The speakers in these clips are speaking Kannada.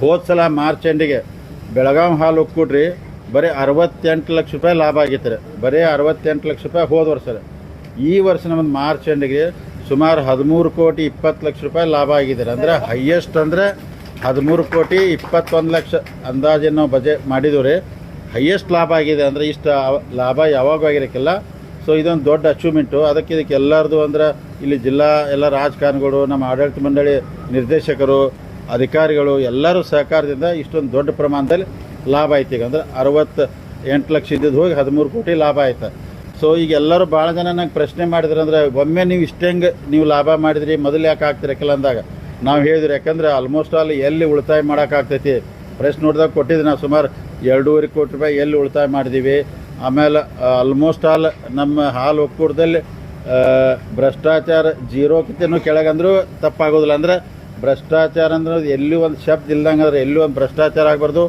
ಹೋದ ಸಲ ಮಾರ್ಚ್ ಎಂಡಿಗೆ ಬೆಳಗಾವಿ ಹಾಲು ಒಕ್ಕೂಡ್ರಿ ಬರೀ ಅರವತ್ತೆಂಟು ಲಕ್ಷ ರೂಪಾಯಿ ಲಾಭ ಆಗಿತ್ತು ರೀ. ಬರೀ ಅರವತ್ತೆಂಟು ಲಕ್ಷ ರೂಪಾಯಿ ಹೋದ ವರ್ಷ ಈ ವರ್ಷ ನಮ್ಮದು ಮಾರ್ಚ್ ಎಂಡಿಗೆ ಸುಮಾರು ಹದಿಮೂರು ಕೋಟಿ ಇಪ್ಪತ್ತು ಲಕ್ಷ ರೂಪಾಯಿ ಲಾಭ ಆಗಿದೆ ರೀ. ಅಂದರೆ ಹೈಯೆಸ್ಟ್ ಅಂದರೆ ಹದಿಮೂರು ಕೋಟಿ ಇಪ್ಪತ್ತೊಂದು ಲಕ್ಷ ಅಂದಾಜಿನ ನಾವು ಬಜೆಟ್ ಮಾಡಿದ್ದೀವಿ ರೀ. ಹೈಯೆಸ್ಟ್ ಲಾಭ ಆಗಿದೆ ಅಂದರೆ ಇಷ್ಟು ಲಾಭ ಯಾವಾಗ ಆಗಿರೋಕ್ಕಿಲ್ಲ. ಸೊ ಇದೊಂದು ದೊಡ್ಡ ಅಚೀವ್ಮೆಂಟು ಅದಕ್ಕೆ ಇದಕ್ಕೆ ಎಲ್ಲರದು ಅಂದ್ರೆ ಇಲ್ಲಿ ಜಿಲ್ಲಾ ಎಲ್ಲ ರಾಜಕಾರಣಿಗಳು, ನಮ್ಮ ಆಡಳಿತ ಮಂಡಳಿ ನಿರ್ದೇಶಕರು ಅಧಿಕಾರಿಗಳು ಎಲ್ಲರೂ ಸಹಕಾರದಿಂದ ಇಷ್ಟೊಂದು ದೊಡ್ಡ ಪ್ರಮಾಣದಲ್ಲಿ ಲಾಭ ಆಯ್ತು. ಈಗ ಅಂದ್ರೆ ಅರವತ್ತು ಎಂಟು ಲಕ್ಷ ಇದ್ದಿದ್ದು ಹೋಗಿ ಹದಿಮೂರು ಕೋಟಿ ಲಾಭ ಆಯ್ತು. ಸೊ ಈಗ ಎಲ್ಲರೂ ಭಾಳ ಜನ ನಂಗೆ ಪ್ರಶ್ನೆ ಮಾಡಿದ್ರು ಅಂದ್ರೆ, ಒಮ್ಮೆ ನೀವು ಇಷ್ಟಂಗೆ ನೀವು ಲಾಭ ಮಾಡಿದ್ರಿ? ಮೊದಲು ಯಾಕೆ ಆಗ್ತಿರಕ್ಕಿಲ್ಲ ಅಂದಾಗ? ನಾವು ಹೇಳಿದ್ರು, ಯಾಕಂದ್ರೆ ಆಲ್ಮೋಸ್ಟ್ ಆಲ್ ಎಲ್ಲಿ ಉಳಿತಾಯ ಮಾಡೋಕ್ಕಾಗ್ತೈತಿ ಪ್ರಶ್ನೆ ನೋಡಿದಾಗ ಕೊಟ್ಟಿದ್ದೆ ನಾವು ಸುಮಾರು ಎರಡೂವರೆ ಕೋಟಿ ರೂಪಾಯಿ ಎಲ್ಲಿ ಉಳಿತಾಯ ಮಾಡಿದ್ದೀವಿ ಆಮೇಲೆ ಆಲ್ಮೋಸ್ಟ್ ಆಲ್ ನಮ್ಮ ಹಾಲು ಒಕ್ಕೂಟದಲ್ಲಿ ಭ್ರಷ್ಟಾಚಾರ ಜೀರೋಕ್ಕಿಂತನೂ ಕೆಳಗಂದ್ರೂ ತಪ್ಪಾಗೋದಿಲ್ಲ. ಅಂದ್ರೆ ಭ್ರಷ್ಟಾಚಾರ ಅಂದ್ರೆ ಎಲ್ಲಿ ಒಂದು ಶಬ್ದ ಇಲ್ದಂಗೆ ಅಂದ್ರೆ ಎಲ್ಲಿ ಒಂದು ಭ್ರಷ್ಟಾಚಾರ ಆಗಬಾರ್ದು,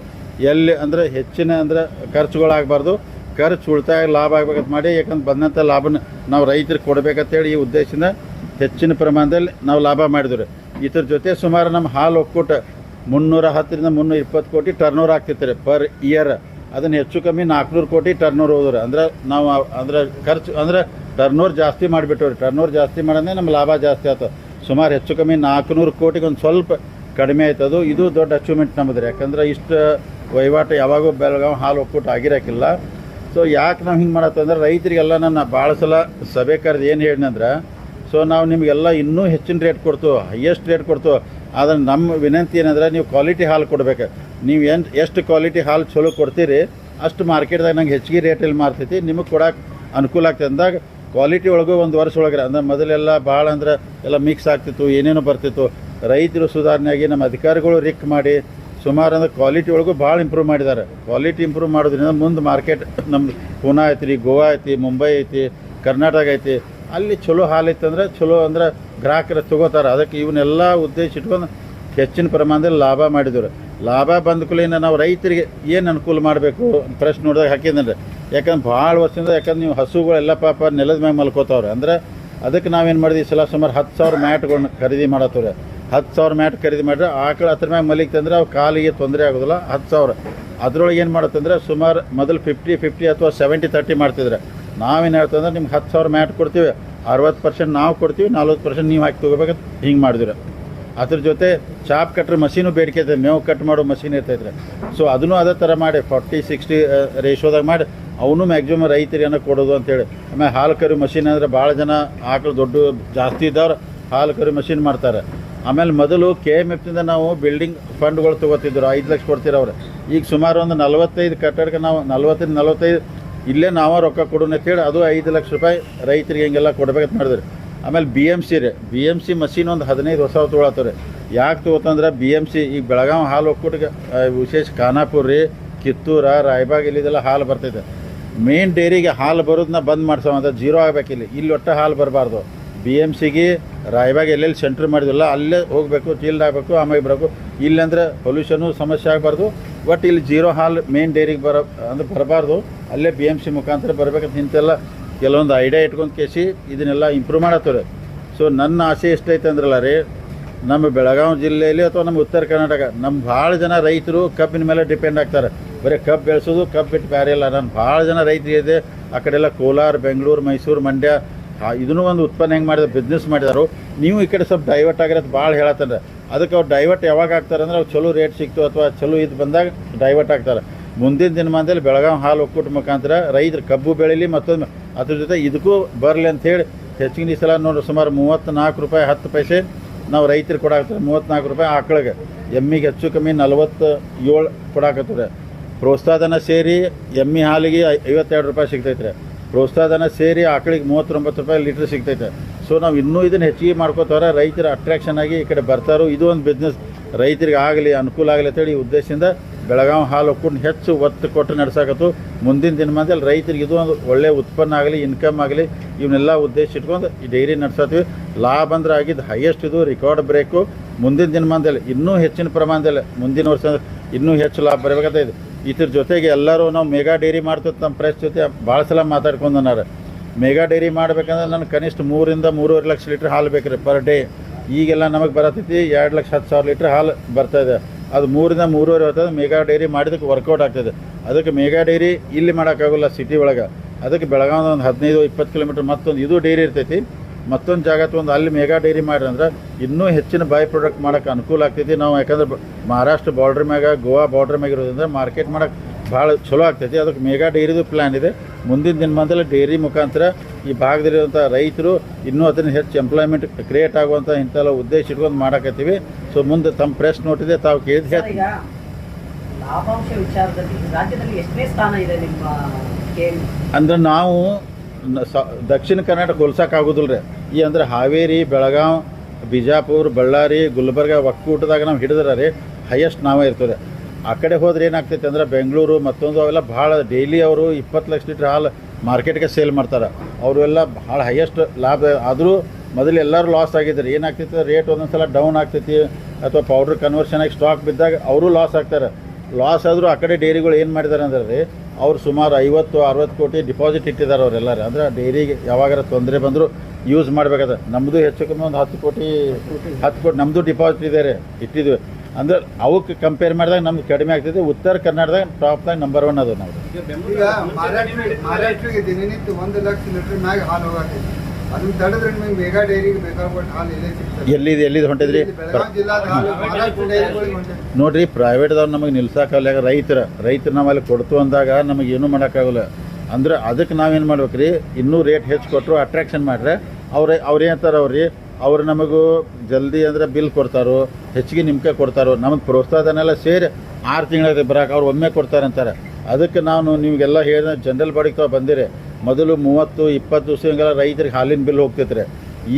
ಎಲ್ಲಿ ಅಂದರೆ ಹೆಚ್ಚಿನ ಅಂದ್ರೆ ಖರ್ಚುಗಳಾಗಬಾರ್ದು. ಖರ್ಚು ಉಳಿತಾಯ ಲಾಭ ಆಗ್ಬೇಕಂತ ಮಾಡಿ, ಯಾಕಂದ್ರೆ ಬಂದಂಥ ಲಾಭನ ನಾವು ರೈತರಿಗೆ ಕೊಡಬೇಕಂತೇಳಿ ಈ ಉದ್ದೇಶದಿಂದ ಹೆಚ್ಚಿನ ಪ್ರಮಾಣದಲ್ಲಿ ನಾವು ಲಾಭ ಮಾಡಿದ್ರು ಇದ್ರ ಜೊತೆ ಸುಮಾರು ನಮ್ಮ ಹಾಲು ಒಕ್ಕೂಟ ಮುನ್ನೂರ ಹತ್ತರಿಂದ ಮುನ್ನೂರ ಇಪ್ಪತ್ತು ಕೋಟಿ ಟರ್ನ್ ಓವರ್ ಆಗ್ತಿತ್ತು ರೀ ಪರ್ ಇಯರ್ ಅದನ್ನು ಹೆಚ್ಚು ಕಮ್ಮಿ ನಾಲ್ಕುನೂರು ಕೋಟಿ ಟರ್ನ್ ಓವರ್ ಹೋದ್ರೆ ಅಂದ್ರೆ ನಾವು ಅಂದ್ರೆ ಖರ್ಚು ಅಂದ್ರೆ ಟರ್ನ್ ಜಾಸ್ತಿ ಮಾಡಿಬಿಟ್ಟವ್ರಿ. ಟರ್ನ್ ಜಾಸ್ತಿ ಮಾಡೋದೇ ನಮ್ಮ ಲಾಭ ಜಾಸ್ತಿ ಆಯ್ತು ಸುಮಾರು ಹೆಚ್ಚು ಕಮ್ಮಿ ನಾಲ್ಕುನೂರು ಕೋಟಿಗೆ ಒಂದು ಸ್ವಲ್ಪ ಕಡಿಮೆ ಆಯ್ತದು ಇದು ದೊಡ್ಡ ಅಚೀವ್ಮೆಂಟ್ ನಮ್ಮದು ಯಾಕಂದ್ರೆ ಇಷ್ಟು ವಹಿವಾಟು ಯಾವಾಗೂ ಬೆಳಗಾವಿ ಹಾಲು ಒಕ್ಕೂಟ ಆಗಿರೋಕ್ಕಿಲ್ಲ ಸೊ ಯಾಕೆ ನಾವು ಹಿಂಗೆ ಮಾಡತ್ತಂದ್ರೆ ರೈತರಿಗೆಲ್ಲ ನನ್ನ ಭಾಳ ಸಲ ಸಭೆ ಕರೆದು ಏನು ಹೇಳಿನಂದ್ರೆ ಸೊ ನಾವು ನಿಮಗೆಲ್ಲ ಇನ್ನೂ ಹೆಚ್ಚಿನ ರೇಟ್ ಕೊಡ್ತು ಹೈಯೆಸ್ಟ್ ರೇಟ್ ಕೊಡ್ತು. ಆದರೆ ನಮ್ಮ ವಿನಂತಿ ಏನಂದ್ರೆ ನೀವು ಕ್ವಾಲಿಟಿ ಹಾಲು ಕೊಡ್ಬೇಕು. ನೀವು ಏನು ಎಷ್ಟು ಕ್ವಾಲಿಟಿ ಹಾಲು ಚಲೋ ಕೊಡ್ತೀರಿ, ಅಷ್ಟು ಮಾರ್ಕೆಟ್ದಾಗ ನಂಗೆ ಹೆಚ್ಚಿಗೆ ರೇಟಲ್ಲಿ ಮಾರ್ತೈತಿ. ನಿಮಗೆ ಕೊಡಕ್ಕೆ ಅನುಕೂಲ ಆಗ್ತದೆ. ಅಂದಾಗ ಕ್ವಾಲಿಟಿ ಒಳಗೂ ಒಂದು ವರ್ಷ ಒಳಗೆ ಅಂದ್ರೆ ಮೊದಲೆಲ್ಲ ಭಾಳ ಅಂದ್ರೆ ಎಲ್ಲ ಮಿಕ್ಸ್ ಆಗ್ತಿತ್ತು, ಏನೇನೋ ಬರ್ತಿತ್ತು. ರೈತರು ಸುಧಾರಣೆಯಾಗಿ ನಮ್ಮ ಅಧಿಕಾರಿಗಳು ರಿಕ್ ಮಾಡಿ ಸುಮಾರು ಅಂದ್ರೆ ಕ್ವಾಲಿಟಿ ಒಳಗೂ ಭಾಳ ಇಂಪ್ರೂವ್ ಮಾಡಿದ್ದಾರೆ. ಕ್ವಾಲಿಟಿ ಇಂಪ್ರೂವ್ ಮಾಡೋದ್ರಿಂದ ಮುಂದೆ ಮಾರ್ಕೆಟ್ ನಮ್ಮ ಪುನಾ ಐತಿ ಗೋವಾ ಐತಿ, ಮುಂಬೈ ಐತಿ, ಕರ್ನಾಟಕ ಐತಿ. ಅಲ್ಲಿ ಚಲೋ ಹಾಲು ಇತ್ತಂದ್ರೆ ಚಲೋ ಅಂದ್ರೆ ಗ್ರಾಹಕರು ತಗೋತಾರೆ. ಅದಕ್ಕೆ ಇವನ್ನೆಲ್ಲ ಉದ್ದೇಶ ಇಟ್ಕೊಂಡು ಹೆಚ್ಚಿನ ಪ್ರಮಾಣದಲ್ಲಿ ಲಾಭ ಮಾಡಿದ್ರು. ಲಾಭ ಬಂದ ಕೂಲಿನ ನಾವು ರೈತರಿಗೆ ಏನು ಅನುಕೂಲ ಮಾಡಬೇಕು ಪ್ರಶ್ನೆ ನೋಡಿದಾಗ ಹಾಕಿದ್ರೆ ಯಾಕಂದ್ರೆ ಭಾಳ ವರ್ಷದಿಂದ ಯಾಕಂದ್ರೆ ನೀವು ಹಸುಗಳೆಲ್ಲ ಪಾಪ ನೆಲದ ಮ್ಯಾಗ ಮಲ್ಕೋತಾವ್ರೆ. ಅಂದ್ರೆ ಅದಕ್ಕೆ ನಾವೇನು ಮಾಡಿದ್ವಿ? ಸಲ ಸುಮಾರು ಹತ್ತು ಸಾವಿರ ಮ್ಯಾಟ್ಗಳನ್ನ ಖರೀದಿ ಮಾಡತ್ತವ್ರೆ. ಹತ್ತು ಸಾವಿರ ಮ್ಯಾಟ್ ಖರೀದಿ ಮಾಡಿದ್ರೆ ಆಕಳ ಹತ್ರ ಮ್ಯಾಗ ಮಲಿಕ್ತಂದ್ರೆ ಅವು ಕಾಲಿಗೆ ತೊಂದರೆ ಆಗೋದಿಲ್ಲ. ಹತ್ತು ಸಾವಿರ. ಅದರೊಳಗೆ ಏನು ಮಾಡುತ್ತಂದ್ರೆ ಸುಮಾರು ಮೊದಲು ಫಿಫ್ಟಿ ಫಿಫ್ಟಿ ಅಥವಾ ಸೆವೆಂಟಿ ತರ್ಟಿ ಮಾಡ್ತಿದ್ರೆ. ನಾವೇನು ಹೇಳ್ತಂದ್ರೆ ನಿಮ್ಗೆ ಹತ್ತು ಸಾವಿರ ಮ್ಯಾಟ್ ಕೊಡ್ತೀವಿ. ಅರವತ್ತು ಪರ್ಸೆಂಟ್ ನಾವು ಕೊಡ್ತೀವಿ, ನಲ್ವತ್ತು ಪರ್ಸೆಂಟ್ ನೀವು ಹಾಕಿ ತೊಗೋಬೇಕಂತ ಹಿಂಗೆ ಮಾಡಿದ್ರೆ. ಅದ್ರ ಜೊತೆ ಚಾಪ್ ಕಟ್ರ್ ಮಷೀನು ಬೇಡಿಕೆ ಐತೆ ಮೇವು ಕಟ್ ಮಾಡೋ ಮಷೀನ್ ಇರ್ತೈತ್ರಿ ಸೊ ಅದನ್ನು ಅದೇ ಥರ ಮಾಡಿ ಫಾರ್ಟಿ ಸಿಕ್ಸ್ಟಿ ರೇಷೋದಾಗ ಮಾಡಿ, ಅವನು ಮ್ಯಾಕ್ಸಿಮಮ್ ರೈತರಿಗೆ ಕೊಡೋದು ಅಂತೇಳಿ ಆಮೇಲೆ ಹಾಲು ಕರಿ ಮಷೀನ್ ಅಂದರೆ ಭಾಳ ಜನ ಆಕಳು ದೊಡ್ಡ ಜಾಸ್ತಿ ಇದ್ದವ್ರು ಹಾಲು ಕರಿ ಮಷೀನ್ ಮಾಡ್ತಾರೆ. ಆಮೇಲೆ ಮೊದಲು ಕೆ ಎಂ ಎಫ್ನಿಂದ ನಾವು ಬಿಲ್ಡಿಂಗ್ ಫಂಡ್ಗಳು ತೊಗೋತಿದ್ರು. ಐದು ಲಕ್ಷ ಕೊಡ್ತಿರೋರು ಈಗ ಸುಮಾರು ಒಂದು ನಲವತ್ತೈದು ಕಟ್ಟಡಕ್ಕೆ ನಾವು ನಲವತ್ತೈದು ನಲವತ್ತೈದು, ಇಲ್ಲೇ ನಾವು ರೊಕ್ಕ ಕೊಡೋಣ ಅಂತೇಳಿ ಅದು ಐದು ಲಕ್ಷ ರೂಪಾಯಿ ರೈತರಿಗೆ ಹಿಂಗೆಲ್ಲ ಕೊಡ್ಬೇಕಂತ ಮಾಡಿದ್ರು. ಆಮೇಲೆ ಬಿ ಎಂ ಸಿ ರೀ. ಬಿ ಎಂ ಸಿ ಮಷೀನ್ ಒಂದು ಹದಿನೈದು ಹೊಸ ತೊಗೊಳತ್ತವ್ರೆ ಯಾಕೆ ತೊಗೋತಂದ್ರೆ ಬಿ ಎಂ ಸಿ ಈಗ ಬೆಳಗಾವಿ ಹಾಲು ಒಕ್ಕೂಟಕ್ಕೆ ವಿಶೇಷ ಖಾನಾಪುರ ರೀ, ಕಿತ್ತೂರ, ರಾಯಬಾಗ್ ಇಲ್ಲಿದೆಲ್ಲ ಹಾಲು ಬರ್ತೈತೆ. ಮೇನ್ ಡೈರಿಗೆ ಹಾಲು ಬರೋದನ್ನ ಬಂದ್ ಮಾಡ್ಸೋ ಅಂತ ಜೀರೋ ಆಗ್ಬೇಕು ಇಲ್ಲಿ. ಇಲ್ಲಿ ಒಟ್ಟು ಹಾಲು ಬರಬಾರ್ದು. ಬಿ ಎಂ ಸಿಗೆ ರಾಯಬಾಗ್ ಎಲ್ಲೆಲ್ಲಿ ಸೆಂಟ್ರ್ ಮಾಡಿದ್ವಲ್ಲ, ಅಲ್ಲೇ ಹೋಗಬೇಕು, ಚೀಲ್ಡ್ ಆಗಬೇಕು, ಆಮೇಲೆ ಬರಬೇಕು. ಇಲ್ಲಂದ್ರೆ ಪೊಲ್ಯೂಷನು ಸಮಸ್ಯೆ ಆಗಬಾರ್ದು. ಬಟ್ ಇಲ್ಲಿ ಜೀರೋ ಹಾಲು ಮೇನ್ ಡೈರಿಗೆ ಬರೋ, ಅಂದ್ರೆ ಬರಬಾರ್ದು. ಅಲ್ಲೇ ಬಿ ಎಂ ಸಿ ಮುಖಾಂತರ ಬರಬೇಕಂತ ಇಂತೆಲ್ಲ ಕೆಲವೊಂದು ಐಡಿಯಾ ಇಟ್ಕೊಂಡು ಕೇಸಿ ಇದನ್ನೆಲ್ಲ ಇಂಪ್ರೂವ್ ಮಾಡತ್ತವ್ರೆ. ಸೊ ನನ್ನ ಆಸೆ ಎಷ್ಟೈತೆ ಅಂದ್ರಲ್ಲ ರೀ, ನಮ್ಮ ಬೆಳಗಾವಿ ಜಿಲ್ಲೆಯಲ್ಲಿ ಅಥವಾ ನಮ್ಮ ಉತ್ತರ ಕರ್ನಾಟಕ ನಮ್ಮ ಭಾಳ ಜನ ರೈತರು ಕಬ್ಬಿನ ಮೇಲೆ ಡಿಪೆಂಡ್ ಆಗ್ತಾರೆ. ಬರೀ ಕಬ್ಬು ಬೆಳೆಸೋದು ಕಬ್ಬು ಬಿಟ್ಟು ಬೇರೆ ಇಲ್ಲ. ನಾನು ಭಾಳ ಜನ ರೈತರು ಇದೆ, ಆ ಕಡೆ ಎಲ್ಲ ಕೋಲಾರ, ಬೆಂಗಳೂರು, ಮೈಸೂರು, ಮಂಡ್ಯ ಇದನ್ನೂ ಒಂದು ಉತ್ಪನ್ನ ಹೆಂಗೆ ಮಾಡಿದ್ರು ಬಿಸ್ನೆಸ್ ಮಾಡಿದಾರು. ನೀವು ಈ ಕಡೆ ಸ್ವಲ್ಪ ಡೈವರ್ಟ್ ಆಗಿರೋದು ಭಾಳ ಹೇಳತ್ತಂದ್ರೆ ಅದಕ್ಕೆ ಅವ್ರು ಡೈವರ್ಟ್ ಯಾವಾಗ ಆಗ್ತಾರೆ ಅಂದ್ರೆ ಅವ್ರು ಚಲೋ ರೇಟ್ ಸಿಕ್ತು ಅಥವಾ ಚಲೋ ಇದು ಬಂದಾಗ ಡೈವರ್ಟ್ ಆಗ್ತಾರೆ. ಮುಂದಿನ ದಿನಮಾನದಲ್ಲಿ ಬೆಳಗಾವಿ ಹಾಲು ಒಕ್ಕೂಟ ಮುಖಾಂತರ ರೈತರು ಕಬ್ಬು ಬೆಳೀಲಿ ಮತ್ತೊಂದು ಅದ್ರ ಜೊತೆ ಇದಕ್ಕೂ ಬರಲಿ ಅಂತೇಳಿ ಹೆಚ್ಚಿನ ಈ ಸಲ ನೋಡ್ರಿ ಸುಮಾರು ಮೂವತ್ತ್ನಾಲ್ಕು ರೂಪಾಯಿ, ಹತ್ತು ಪೈಸೆ ನಾವು ರೈತರು ಕೊಡಾಕತ್ತಾರೆ ಮೂವತ್ತ್ನಾಲ್ಕು ರೂಪಾಯಿ ಆಕಳಿಗೆ. ಎಮ್ಮಿಗೆ ಹೆಚ್ಚು ಕಮ್ಮಿ ನಲವತ್ತು ಏಳು ಕೊಡಾಕತ್ತಾರೆ ಪ್ರೋತ್ಸಾಹಧನ ಸೇರಿ ಎಮ್ಮಿ ಹಾಲಿಗೆ ಐವತ್ತೆರಡು ರೂಪಾಯಿ ಸಿಗ್ತೈತೆ ರೀ ಪ್ರೋತ್ಸಾಹಧನ ಸೇರಿ ಆಕಳಿಗೆ ಮೂವತ್ತೊಂಬತ್ತು ರೂಪಾಯಿ ಲೀಟ್ರ್ ಸಿಗ್ತೈತೆ. ಸೊ ನಾವು ಇನ್ನೂ ಇದನ್ನು ಹೆಚ್ಚಿಗೆ ಮಾಡ್ಕೋತಾರೆ ರೈತರು ಅಟ್ರಾಕ್ಷನ್ ಆಗಿ ಈ ಕಡೆ ಬರ್ತಾರೋ, ಇದು ಒಂದು ಬಿಸ್ನೆಸ್ ರೈತರಿಗೆ ಆಗಲಿ, ಅನುಕೂಲ ಆಗಲಿ ಅಂತೇಳಿ ಈ ಉದ್ದೇಶದಿಂದ ಬೆಳಗಾವಿ ಹಾಲು ಒಕ್ಕೂಟ ಹೆಚ್ಚು ಒತ್ತು ಕೊಟ್ಟು ನಡೆಸಾಕತ್ತು. ಮುಂದಿನ ದಿನಮಾನದಲ್ಲಿ ರೈತರಿಗೆ ಇದು ಒಂದು ಒಳ್ಳೆಯ ಉತ್ಪನ್ನ ಆಗಲಿ ಇನ್ಕಮ್ ಆಗಲಿ, ಇವನ್ನೆಲ್ಲ ಉದ್ದೇಶ ಇಟ್ಕೊಂಡು ಈ ಡೈರಿ ನಡೆಸತ್ತೀವಿ. ಲಾಭ ಅಂದ್ರೆ ಆಗಿದ್ದು ಹೈಯೆಸ್ಟ್ ಇದು ರೆಕಾರ್ಡ್ ಬ್ರೇಕು ಮುಂದಿನ ದಿನಮಾನದಲ್ಲಿ ಇನ್ನೂ ಹೆಚ್ಚಿನ ಪ್ರಮಾಣದಲ್ಲಿ, ಮುಂದಿನ ವರ್ಷ ಇನ್ನೂ ಹೆಚ್ಚು ಲಾಭ ಬರಬೇಕಾಗ್ತಾ ಇದೆ ಇದ್ರ ಜೊತೆಗೆ ಎಲ್ಲರೂ ನಾವು ಮೆಗಾ ಡೈರಿ ಮಾಡ್ತಿತ್ತು ನಮ್ಮ ಪ್ರೈಸ್ ಜೊತೆ ಭಾಳ ಸಲ ಮಾತಾಡ್ಕೊಂಡನಾರ ಮೆಗಾ ಡೈರಿ ಮಾಡ್ಬೇಕಂದ್ರೆ ನನಗೆ ಕನಿಷ್ಠ ಮೂರಿಂದ ಮೂರುವರೆ ಲಕ್ಷ ಲೀಟ್ರ್ ಹಾಲು ಬೇಕು ರೀ ಪರ್ ಡೇ ಈಗೆಲ್ಲ ನಮಗೆ ಬರತೈತಿ, ಎರಡು ಲಕ್ಷ ಹತ್ತು ಸಾವಿರ ಲೀಟ್ರ್ ಹಾಲು ಬರ್ತಾ ಇದೆ. ಅದು ಮೂರಿಂದ ಮೂರುವರೆ ಹೊತ್ತದ ಮೇಘಾ ಡೈರಿ ಮಾಡಿದಕ್ಕೆ ವರ್ಕೌಟ್ ಆಗ್ತದೆ. ಅದಕ್ಕೆ ಮೇಘಾ ಡೈರಿ ಇಲ್ಲಿ ಮಾಡೋಕ್ಕಾಗಲ್ಲ ಸಿಟಿ ಒಳಗೆ. ಅದಕ್ಕೆ ಬೆಳಗಾವಿ ಒಂದು ಹದಿನೈದು, ಇಪ್ಪತ್ತು ಕಿಲೋಮೀಟ್ರ್ ಮತ್ತೊಂದು, ಇದು ಡೈರಿ ಇರ್ತೈತಿ. ಮತ್ತೊಂದು ಜಾಗಕ್ಕೆ ಒಂದು ಅಲ್ಲಿ ಮೇಘಾ ಡೈರಿ ಅಂದ್ರೆ ಇನ್ನೂ ಹೆಚ್ಚಿನ ಬೈ ಪ್ರಾಡಕ್ಟ್ ಮಾಡೋಕ್ಕೆ ಅನುಕೂಲ ಆಗ್ತೈತಿ. ನಾವು ಯಾಕಂದ್ರೆ ಮಹಾರಾಷ್ಟ್ರ ಬಾರ್ಡ್ರ್ ಮ್ಯಾಗ, ಗೋವಾ ಬಾರ್ಡ್ರ್ ಮ್ಯಾಗ ಇರೋದ್ರಿಂದ ಮಾರ್ಕೆಟ್ ಮಾಡೋಕೆ ಭಾಳ ಚಲೋ ಆಗ್ತೈತಿ. ಅದಕ್ಕೆ ಮೇಗಾ ಡೈರಿದು ಪ್ಲ್ಯಾನ್ ಇದೆ. ಮುಂದಿನ ದಿನಮಾನದಲ್ಲಿ ಡೈರಿ ಮುಖಾಂತರ ಈ ಭಾಗದಲ್ಲಿರುವಂಥ ರೈತರು ಇನ್ನೂ ಅದನ್ನು ಹೆಚ್ಚು ಎಂಪ್ಲಾಯ್ಮೆಂಟ್ ಕ್ರಿಯೇಟ್ ಆಗುವಂಥ ಇಂಥೆಲ್ಲ ಉದ್ದೇಶ ಇಟ್ಕೊಂಡು ಮಾಡಕತ್ತೀವಿ. ಸೊ ಮುಂದೆ ತಮ್ಮ ಪ್ರೆಸ್ ತಾವು ಕೇಳಿದ ಸ್ಥಾನ ಇದೆ ನಿಮ್ಮ ಕೇಳಿ? ಅಂದ್ರೆ ನಾವು ದಕ್ಷಿಣ ಕರ್ನಾಟಕ ಹೋಲ್ಸೋಕ್ಕಾಗೋದಿಲ್ಲ ರೀ ಈ ಅಂದ್ರೆ ಹಾವೇರಿ ಬೆಳಗಾವಿ ಬಿಜಾಪುರ ಬಳ್ಳಾರಿ ಗುಲ್ಬರ್ಗ ಒಕ್ಕೂಟದಾಗ ನಾವು ಹಿಡಿದ್ರೆ ರೀ. ಹೈಯೆಸ್ಟ್ ನಾವೇ ಇರ್ತದೆ ಆ ಕಡೆ ಹೋದ್ರೆ ಏನಾಗ್ತೈತೆ ಅಂದ್ರೆ ಬೆಂಗಳೂರು ಮತ್ತೊಂದು ಅವೆಲ್ಲ ಭಾಳ ಡೈಲಿ ಅವರು ಇಪ್ಪತ್ತು ಲಕ್ಷ ಲೀಟ್ರ್ ಹಾಲು ಮಾರ್ಕೆಟ್ಗೆ ಸೇಲ್ ಮಾಡ್ತಾರೆ. ಅವರು ಎಲ್ಲ ಭಾಳ ಹೈಯೆಸ್ಟ್ ಲಾಭ. ಆದರೂ ಮೊದಲು ಎಲ್ಲರೂ ಲಾಸ್ ಆಗಿದ್ದಾರೆ. ಏನಾಗ್ತೈತೆ ರೇಟ್ ಒಂದೊಂದು ಸಲ ಡೌನ್ ಆಗ್ತೈತಿ ಅಥವಾ ಪೌಡ್ರ್ ಕನ್ವರ್ಷನ್ ಆಗಿ ಸ್ಟಾಕ್ ಬಿದ್ದಾಗ ಅವರು ಲಾಸ್ ಆಗ್ತಾರೆ. ಲಾಸ್ ಆದರೂ ಆ ಕಡೆ ಡೈರಿಗಳು ಏನು ಮಾಡಿದ್ದಾರೆ ಅಂದ್ರೆ ರೀ ಅವ್ರು ಸುಮಾರು ಐವತ್ತು, ಅರವತ್ತು ಕೋಟಿ ಡಿಪಾಸಿಟ್ ಇಟ್ಟಿದ್ದಾರೆ ಅವರೆಲ್ಲರೂ ಅಂದ್ರೆ ಡೈರಿಗೆ ಯಾವಾಗಾರ ತೊಂದರೆ ಬಂದರೂ ಯೂಸ್ ಮಾಡ್ಬೇಕಾದ್ರೆ. ನಮ್ಮದು ಹೆಚ್ಚು ಕಮ್ಮಿ ಒಂದು ಹತ್ತು ಕೋಟಿ ಹತ್ತು ಕೋಟಿ ನಮ್ಮದು ಡಿಪಾಸಿಟ್ ಇದೆ ರೀ. ಇಟ್ಟಿದ್ವಿ. ಅಂದ್ರೆ ಅವಕ್ಕೆ ಕಂಪೇರ್ ಮಾಡಿದಾಗ ನಮ್ಗೆ ಕಡಿಮೆ ಆಗ್ತದೆ. ಉತ್ತರ ಕರ್ನಾಟಕದಾಗ ಟಾಪ್ದಾಗ ನಂಬರ್ ಒನ್ ಅದು ನಾವು ಈಗ ದಿನನಿತ್ಯ ಒಂದು ಲಕ್ಷ ಲೀಟರ್ ಮ್ಯಾಗ ಹಾಲು ಹೋಗತ್ತೈತಿ ಅದನ್ನ ತಡೆದ್ರೆ ನಿಮಗೆ ಮೇಗಾ ಡೈರಿಗೆ ಬೇಕಾಗ್ಬಿಟ್ಟು ಹಾಲು ಇಲ್ಲೇ ಸಿಗ್ತದೆ. ಎಲ್ಲಿದೆ ಎಲ್ಲಿದೆ ಹೊಂಟಿದ್ರಿ? ನೋಡ್ರಿ ಪ್ರೈವೇಟ್ದವ್ರು ನಮಗೆ ನಿಲ್ಸಕ್ಕಾಗಲ್ಲ ರೈತರ ರೈತರು ನಾವಲ್ಲಿ ಕೊಡ್ತು ಅಂದಾಗ ನಮಗೆ ಏನು ಮಾಡೋಕ್ಕಾಗಲ್ಲ. ಅಂದ್ರೆ ಅದಕ್ಕೆ ನಾವೇನು ಮಾಡ್ಬೇಕ್ರಿ? ಇನ್ನೂ ರೇಟ್ ಹೆಚ್ಚು ಕೊಟ್ಟರು ಅಟ್ರಾಕ್ಷನ್ ಮಾಡ್ರೆ ಅವ್ರ ಅವ್ರು ಏನಂತಾರೆ ಅವ್ರಿ? ಅವ್ರು ನಮಗೂ ಜಲ್ದಿ ಅಂದ್ರೆ ಬಿಲ್ ಕೊಡ್ತಾರೋ, ಹೆಚ್ಚಿಗೆ ನಿಮ್ಗೆ ಕೊಡ್ತಾರೋ ನಮಗೆ ಪ್ರೋತ್ಸಾಹನೆಲ್ಲ ಸೇರಿ ಆರು ತಿಂಗಳ ಬರೋಕೆ ಅವ್ರು ಒಮ್ಮೆ ಕೊಡ್ತಾರೆ ಅಂತಾರೆ. ಅದಕ್ಕೆ ನಾನು ನಿಮಗೆಲ್ಲ ಹೇಳಿದ ಜನರಲ್ ಬಾಡಿಗೆ ತಾವು ಬಂದಿರಿ. ಮೊದಲು ಮೂವತ್ತು, ಇಪ್ಪತ್ತು ದಿವಸ ಹಿಂಗೆಲ್ಲ ರೈತರಿಗೆ ಹಾಲಿನ ಬಿಲ್ ಹೋಗ್ತೈತ್ರಿ.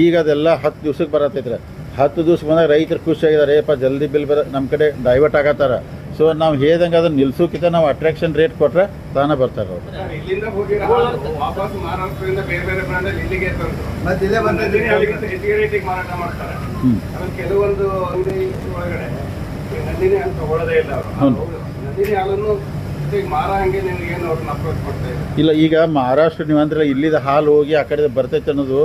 ಈಗ ಅದೆಲ್ಲ ಹತ್ತು ದಿವ್ಸಕ್ಕೆ ಬರತೈತ್ರಿ. ಹತ್ತು ದಿವ್ಸ ಬಂದಾಗ ರೈತರು ಖುಷಿಯಾಗಿದ್ದಾರೆ ಏಪ ಜಲ್ದಿ ಬಿಲ್ ಬರ ನಮ್ಮ ಕಡೆ ಡೈವರ್ಟ್ ಆಗತ್ತಾರ. ಸೊ ನಾವು ಹೇಳ್ದಂಗೆ ಅದನ್ನು ನಿಲ್ಸೋಕಿಂತ ನಾವು ಅಟ್ರಾಕ್ಷನ್ ರೇಟ್ ಕೊಟ್ರೆ ತಾನೇ ಬರ್ತಾರೆ ಅವ್ರು. ಕೆಲವೊಂದು ಇಲ್ಲ ಈಗ ಮಹಾರಾಷ್ಟ್ರ ನೀವು ಅಂದ್ರೆ ಇಲ್ಲಿದ ಹಾಲು ಹೋಗಿ ಆ ಕಡೆ ಬರ್ತೈತೆ ಅನ್ನೋದು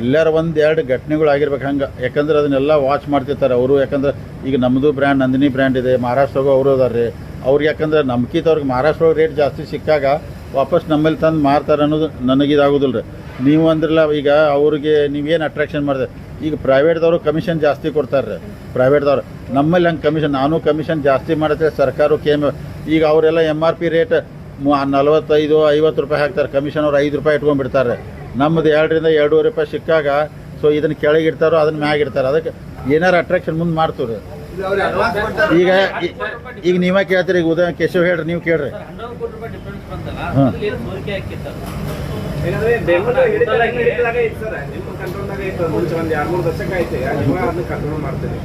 ಎಲ್ಲರ ಒಂದು ಎರಡು ಘಟನೆಗಳು ಆಗಿರ್ಬೇಕು ಹಂಗೆ. ಯಾಕಂದ್ರೆ ಅದನ್ನೆಲ್ಲ ವಾಚ್ ಮಾಡ್ತಿರ್ತಾರೆ ಅವರು. ಯಾಕಂದ್ರೆ ಈಗ ನಮ್ಮದು ಬ್ರ್ಯಾಂಡ್ ನಂದಿನಿ ಬ್ರ್ಯಾಂಡ್ ಇದೆ. ಮಹಾರಾಷ್ಟ್ರಗೂ ಅವರು ಅದಾರೆ ರೀ. ಅವ್ರಿಗೆ ಯಾಕಂದ್ರೆ ನಂಬಿಕೆ ಅವ್ರಿಗೆ ರೇಟ್ ಜಾಸ್ತಿ ಸಿಕ್ಕಾಗ ವಾಪಸ್ ನಮ್ಮಲ್ಲಿ ತಂದು ಮಾರ್ತಾರೆ ಅನ್ನೋದು ನನಗಿದಾಗೋದಿಲ್ಲ ರೀ ನೀವು ಅಂದ್ರಲ್ಲ ಈಗ ಅವ್ರಿಗೆ ನೀವೇನು ಅಟ್ರಾಕ್ಷನ್ ಮಾಡಿದೆ? ಈಗ ಪ್ರೈವೇಟ್ದವರು ಕಮಿಷನ್ ಜಾಸ್ತಿ ಕೊಡ್ತಾರೆ ರೀ. ಪ್ರೈವೇಟ್ದವ್ರು ನಮ್ಮಲ್ಲಿ ಹಂಗೆ ಕಮಿಷನ್ ನಾನು ಕಮಿಷನ್ ಜಾಸ್ತಿ ಮಾಡುತ್ತೆ ಸರ್ಕಾರ ಕೇಮ್, ಈಗ ಅವರೆಲ್ಲ ಎಂ ಆರ್ ಪಿ ರೇಟ್ ನಲ್ವತ್ತೈದು, ಐವತ್ತು ರೂಪಾಯಿ ಹಾಕ್ತಾರೆ. ಕಮಿಷನ್ ಅವ್ರು ಐದು ರೂಪಾಯಿ ಇಟ್ಕೊಂಡ್ಬಿಡ್ತಾರೆ ನಮ್ಮದು ಎರಡರಿಂದ ಎರಡೂವರೆ ರೂಪಾಯಿ ಸಿಕ್ಕಾಗ ಸೊ ಇದನ್ನು ಕೆಳಗೆ ಇಡ್ತಾರೋ, ಅದನ್ನ ಮ್ಯಾಗ ಇಡ್ತಾರೆ. ಅದಕ್ಕೆ ಏನಾರು ಅಟ್ರಾಕ್ಷನ್ ಮುಂದೆ ಮಾಡ್ತೀವ್ರಿ. ಈಗ ಈಗ ನೀವೇ ಕೇಳ್ತೀರಿ, ಈಗ ಉದಯ ಕೇಶವ್ ಹೇಳ್ರಿ, ನೀವು ಕೇಳ್ರಿ.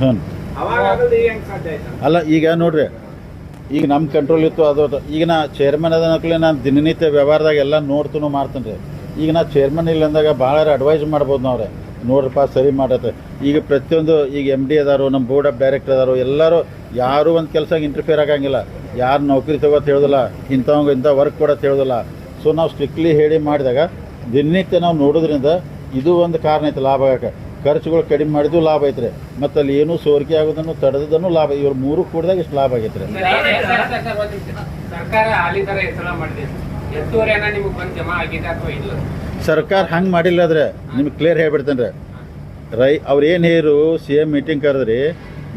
ಹಾ. ಅಲ್ಲ, ಈಗ ನೋಡ್ರಿ, ಈಗ ನಮ್ಮ ಕಂಟ್ರೋಲ್ ಇತ್ತು, ಅದು ನಾ ಚೇರ್ಮನ್ ಅದನ್ನ ನಕ್ಲೆ ನಾನು ದಿನನಿತ್ಯ ವ್ಯವಹಾರದಾಗ ಎಲ್ಲ ನೋಡ್ತೂ ಮಾಡ್ತೇನೆ ರೀ ಈಗ ನಾ ಚೇರ್ಮನ್ ಇಲ್ಲ ಅಂದಾಗ ಭಾಳ ಅಡ್ವೈಸ್ ಮಾಡ್ಬೋದು ನಾವ್ರೆ. ನೋಡ್ರಪ್ಪ ಸರಿ ಮಾಡತ್ತೆ. ಈಗ ಪ್ರತಿಯೊಂದು ಈಗ ಎಂ ಡಿ ಅದಾರು ನಮ್ಮ ಬೋರ್ಡ್ ಆಫ್ ಡೈರೆಕ್ಟರ್ ಅದಾರು, ಎಲ್ಲರೂ ಯಾರು ಒಂದು ಕೆಲಸ ಇಂಟರ್ಫಿಯರ್ ಆಗಂಗಿಲ್ಲ. ಯಾರು ನೌಕರಿ ತಗೋತ್ ಹೇಳೋದಿಲ್ಲ, ಇಂಥವಂಗೆ ಇಂಥ ವರ್ಕ್ ಕೊಡೋದು ಹೇಳೋದಿಲ್ಲ. ಸೊ ನಾವು ಸ್ಟ್ರಿಕ್ಟ್ಲಿ ಹೇಳಿ ಮಾಡಿದಾಗ ದಿನನಿತ್ಯ ನಾವು ನೋಡೋದ್ರಿಂದ ಇದು ಒಂದು ಕಾರಣ ಐತೆ ಲಾಭ ಆಗಕ್ಕೆ. ಖರ್ಚುಗಳು ಕಡಿಮೆ ಮಾಡಿದ್ದು ಲಾಭ ಐತ್ರಿ. ಮತ್ತು ಅಲ್ಲಿ ಏನೂ ಸೋರಿಕೆ ಆಗೋದನ್ನು ತಡೆದನ್ನು ಲಾಭ, ಇವ್ರು ಮೂರು ಕೂಡಿದಾಗ ಇಷ್ಟು ಲಾಭ ಆಗೈತ್ರಿ. ಸರ್ಕಾರ ಹಂಗೆ ಮಾಡಿಲ್ಲ ಆದ್ರೆ ನಿಮ್ಗೆ ಕ್ಲಿಯರ್ ಹೇಳ್ಬಿಡ್ತೇನೆ ರೀ ರೈ ಅವ್ರು ಏನು ಹೇರು ಸಿ ಎಂ ಮೀಟಿಂಗ್ ಕರೆದ್ರಿ,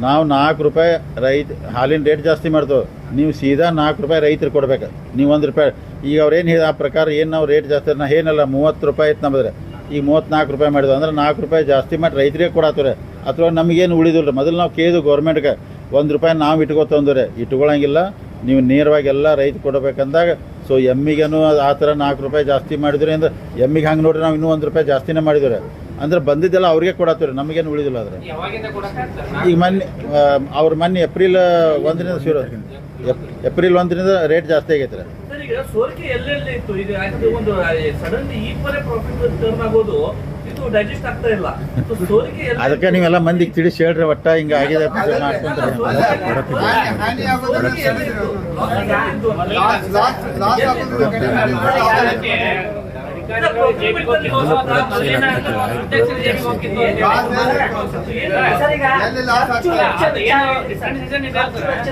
ನಾವು ನಾಲ್ಕು ರೂಪಾಯಿ ರೈತ, ಹಾಲಿನ ರೇಟ್ ಜಾಸ್ತಿ ಮಾಡ್ತೇವೆ. ನೀವು ಸೀದಾ ನಾಲ್ಕು ರೂಪಾಯಿ ರೈತರಿಗೆ ಕೊಡ್ಬೇಕು. ನೀವು ಒಂದು ರೂಪಾಯಿ, ಈಗ ಅವ್ರು ಏನು ಹೇಳಿ ಆ ಪ್ರಕಾರ ಏನು ನಾವು ರೇಟ್ ಜಾಸ್ತಿ ನಾ ಏನಲ್ಲ, ಮೂವತ್ತು ರೂಪಾಯಿ ಇತ್ತು ನಮ್ಮದ್ರೆ ಈಗ ಮೂವತ್ತ್ನಾಲ್ಕು ರೂಪಾಯಿ ಮಾಡಿದ್ವಿ ಅಂದ್ರೆ ನಾಲ್ಕು ರೂಪಾಯಿ ಜಾಸ್ತಿ ಮಾಡಿ ರೈತರಿಗೆ ಕೊಡತ್ತವ್ರೆ. ಅಥವಾ ನಮಗೇನು ಉಳಿದಿಲ್ಲ ಮೊದಲು ನಾವು ಕೇಳಿದ್ವು ಗೌರ್ಮೆಂಟ್ಗೆ, ಒಂದು ರೂಪಾಯಿ ನಾವು ಇಟ್ಕೋತಂದ್ರೆ ಇಟ್ಕೊಳಂಗಿಲ್ಲ, ನೀವು ನೇರವಾಗಿ ಎಲ್ಲ ರೈತ ಕೊಡಬೇಕಂದಾಗ ಸೊ ಎಮ್ಮಿಗೇನು ಆ ಥರ ನಾಲ್ಕು ರೂಪಾಯಿ ಜಾಸ್ತಿ ಮಾಡಿದ್ರೆ ಅಂದ್ರೆ ಎಮ್ಮಿಗೆ ಹಂಗೆ ನೋಡ್ರಿ ನಾವು ಇನ್ನೂ ಒಂದು ರೂಪಾಯಿ ಜಾಸ್ತಿನೇ ಮಾಡಿದ್ರೆ ಅಂದ್ರೆ ಬಂದಿದ್ದೆಲ್ಲ ಅವ್ರಿಗೆ ಕೊಡತ್ತೀವ್ರಿ ನಮಗೇನು ಉಳಿದಿಲ್ಲ ಅದ್ರ ಈಗ ಮೊನ್ನೆ ಅವ್ರ ಮೊನ್ನೆ ಏಪ್ರಿಲ್ ಒಂದರಿಂದ ಶುರು ಏಪ್ರಿಲ್ ಒಂದರಿಂದ ರೇಟ್ ಜಾಸ್ತಿ ಆಗೈತೆ ರೀ ಸರ್ ಈಗ ಸೋರಿಕೆ ಎಲ್ಲೆಲ್ಲಿ ಇತ್ತು? ಈಗ ಒಂದು ಸಡನ್ಲಿ ಈ ಪರೇ ಪ್ರಾಫಿಟ್ ಟರ್ನ್ ಆಗೋದು ಇದು ಡೈಜೆಸ್ಟ್ ಆಗ್ತಾ ಇಲ್ಲ. So, ಅದಕ್ಕೆ ನೀವೆಲ್ಲ ಮಂದಿಗೆ ತಿಳಿಸಿ ಹೇಳ್ರಿ ಒಟ್ಟ ಹಿಂಗ ಆಗಿದೆ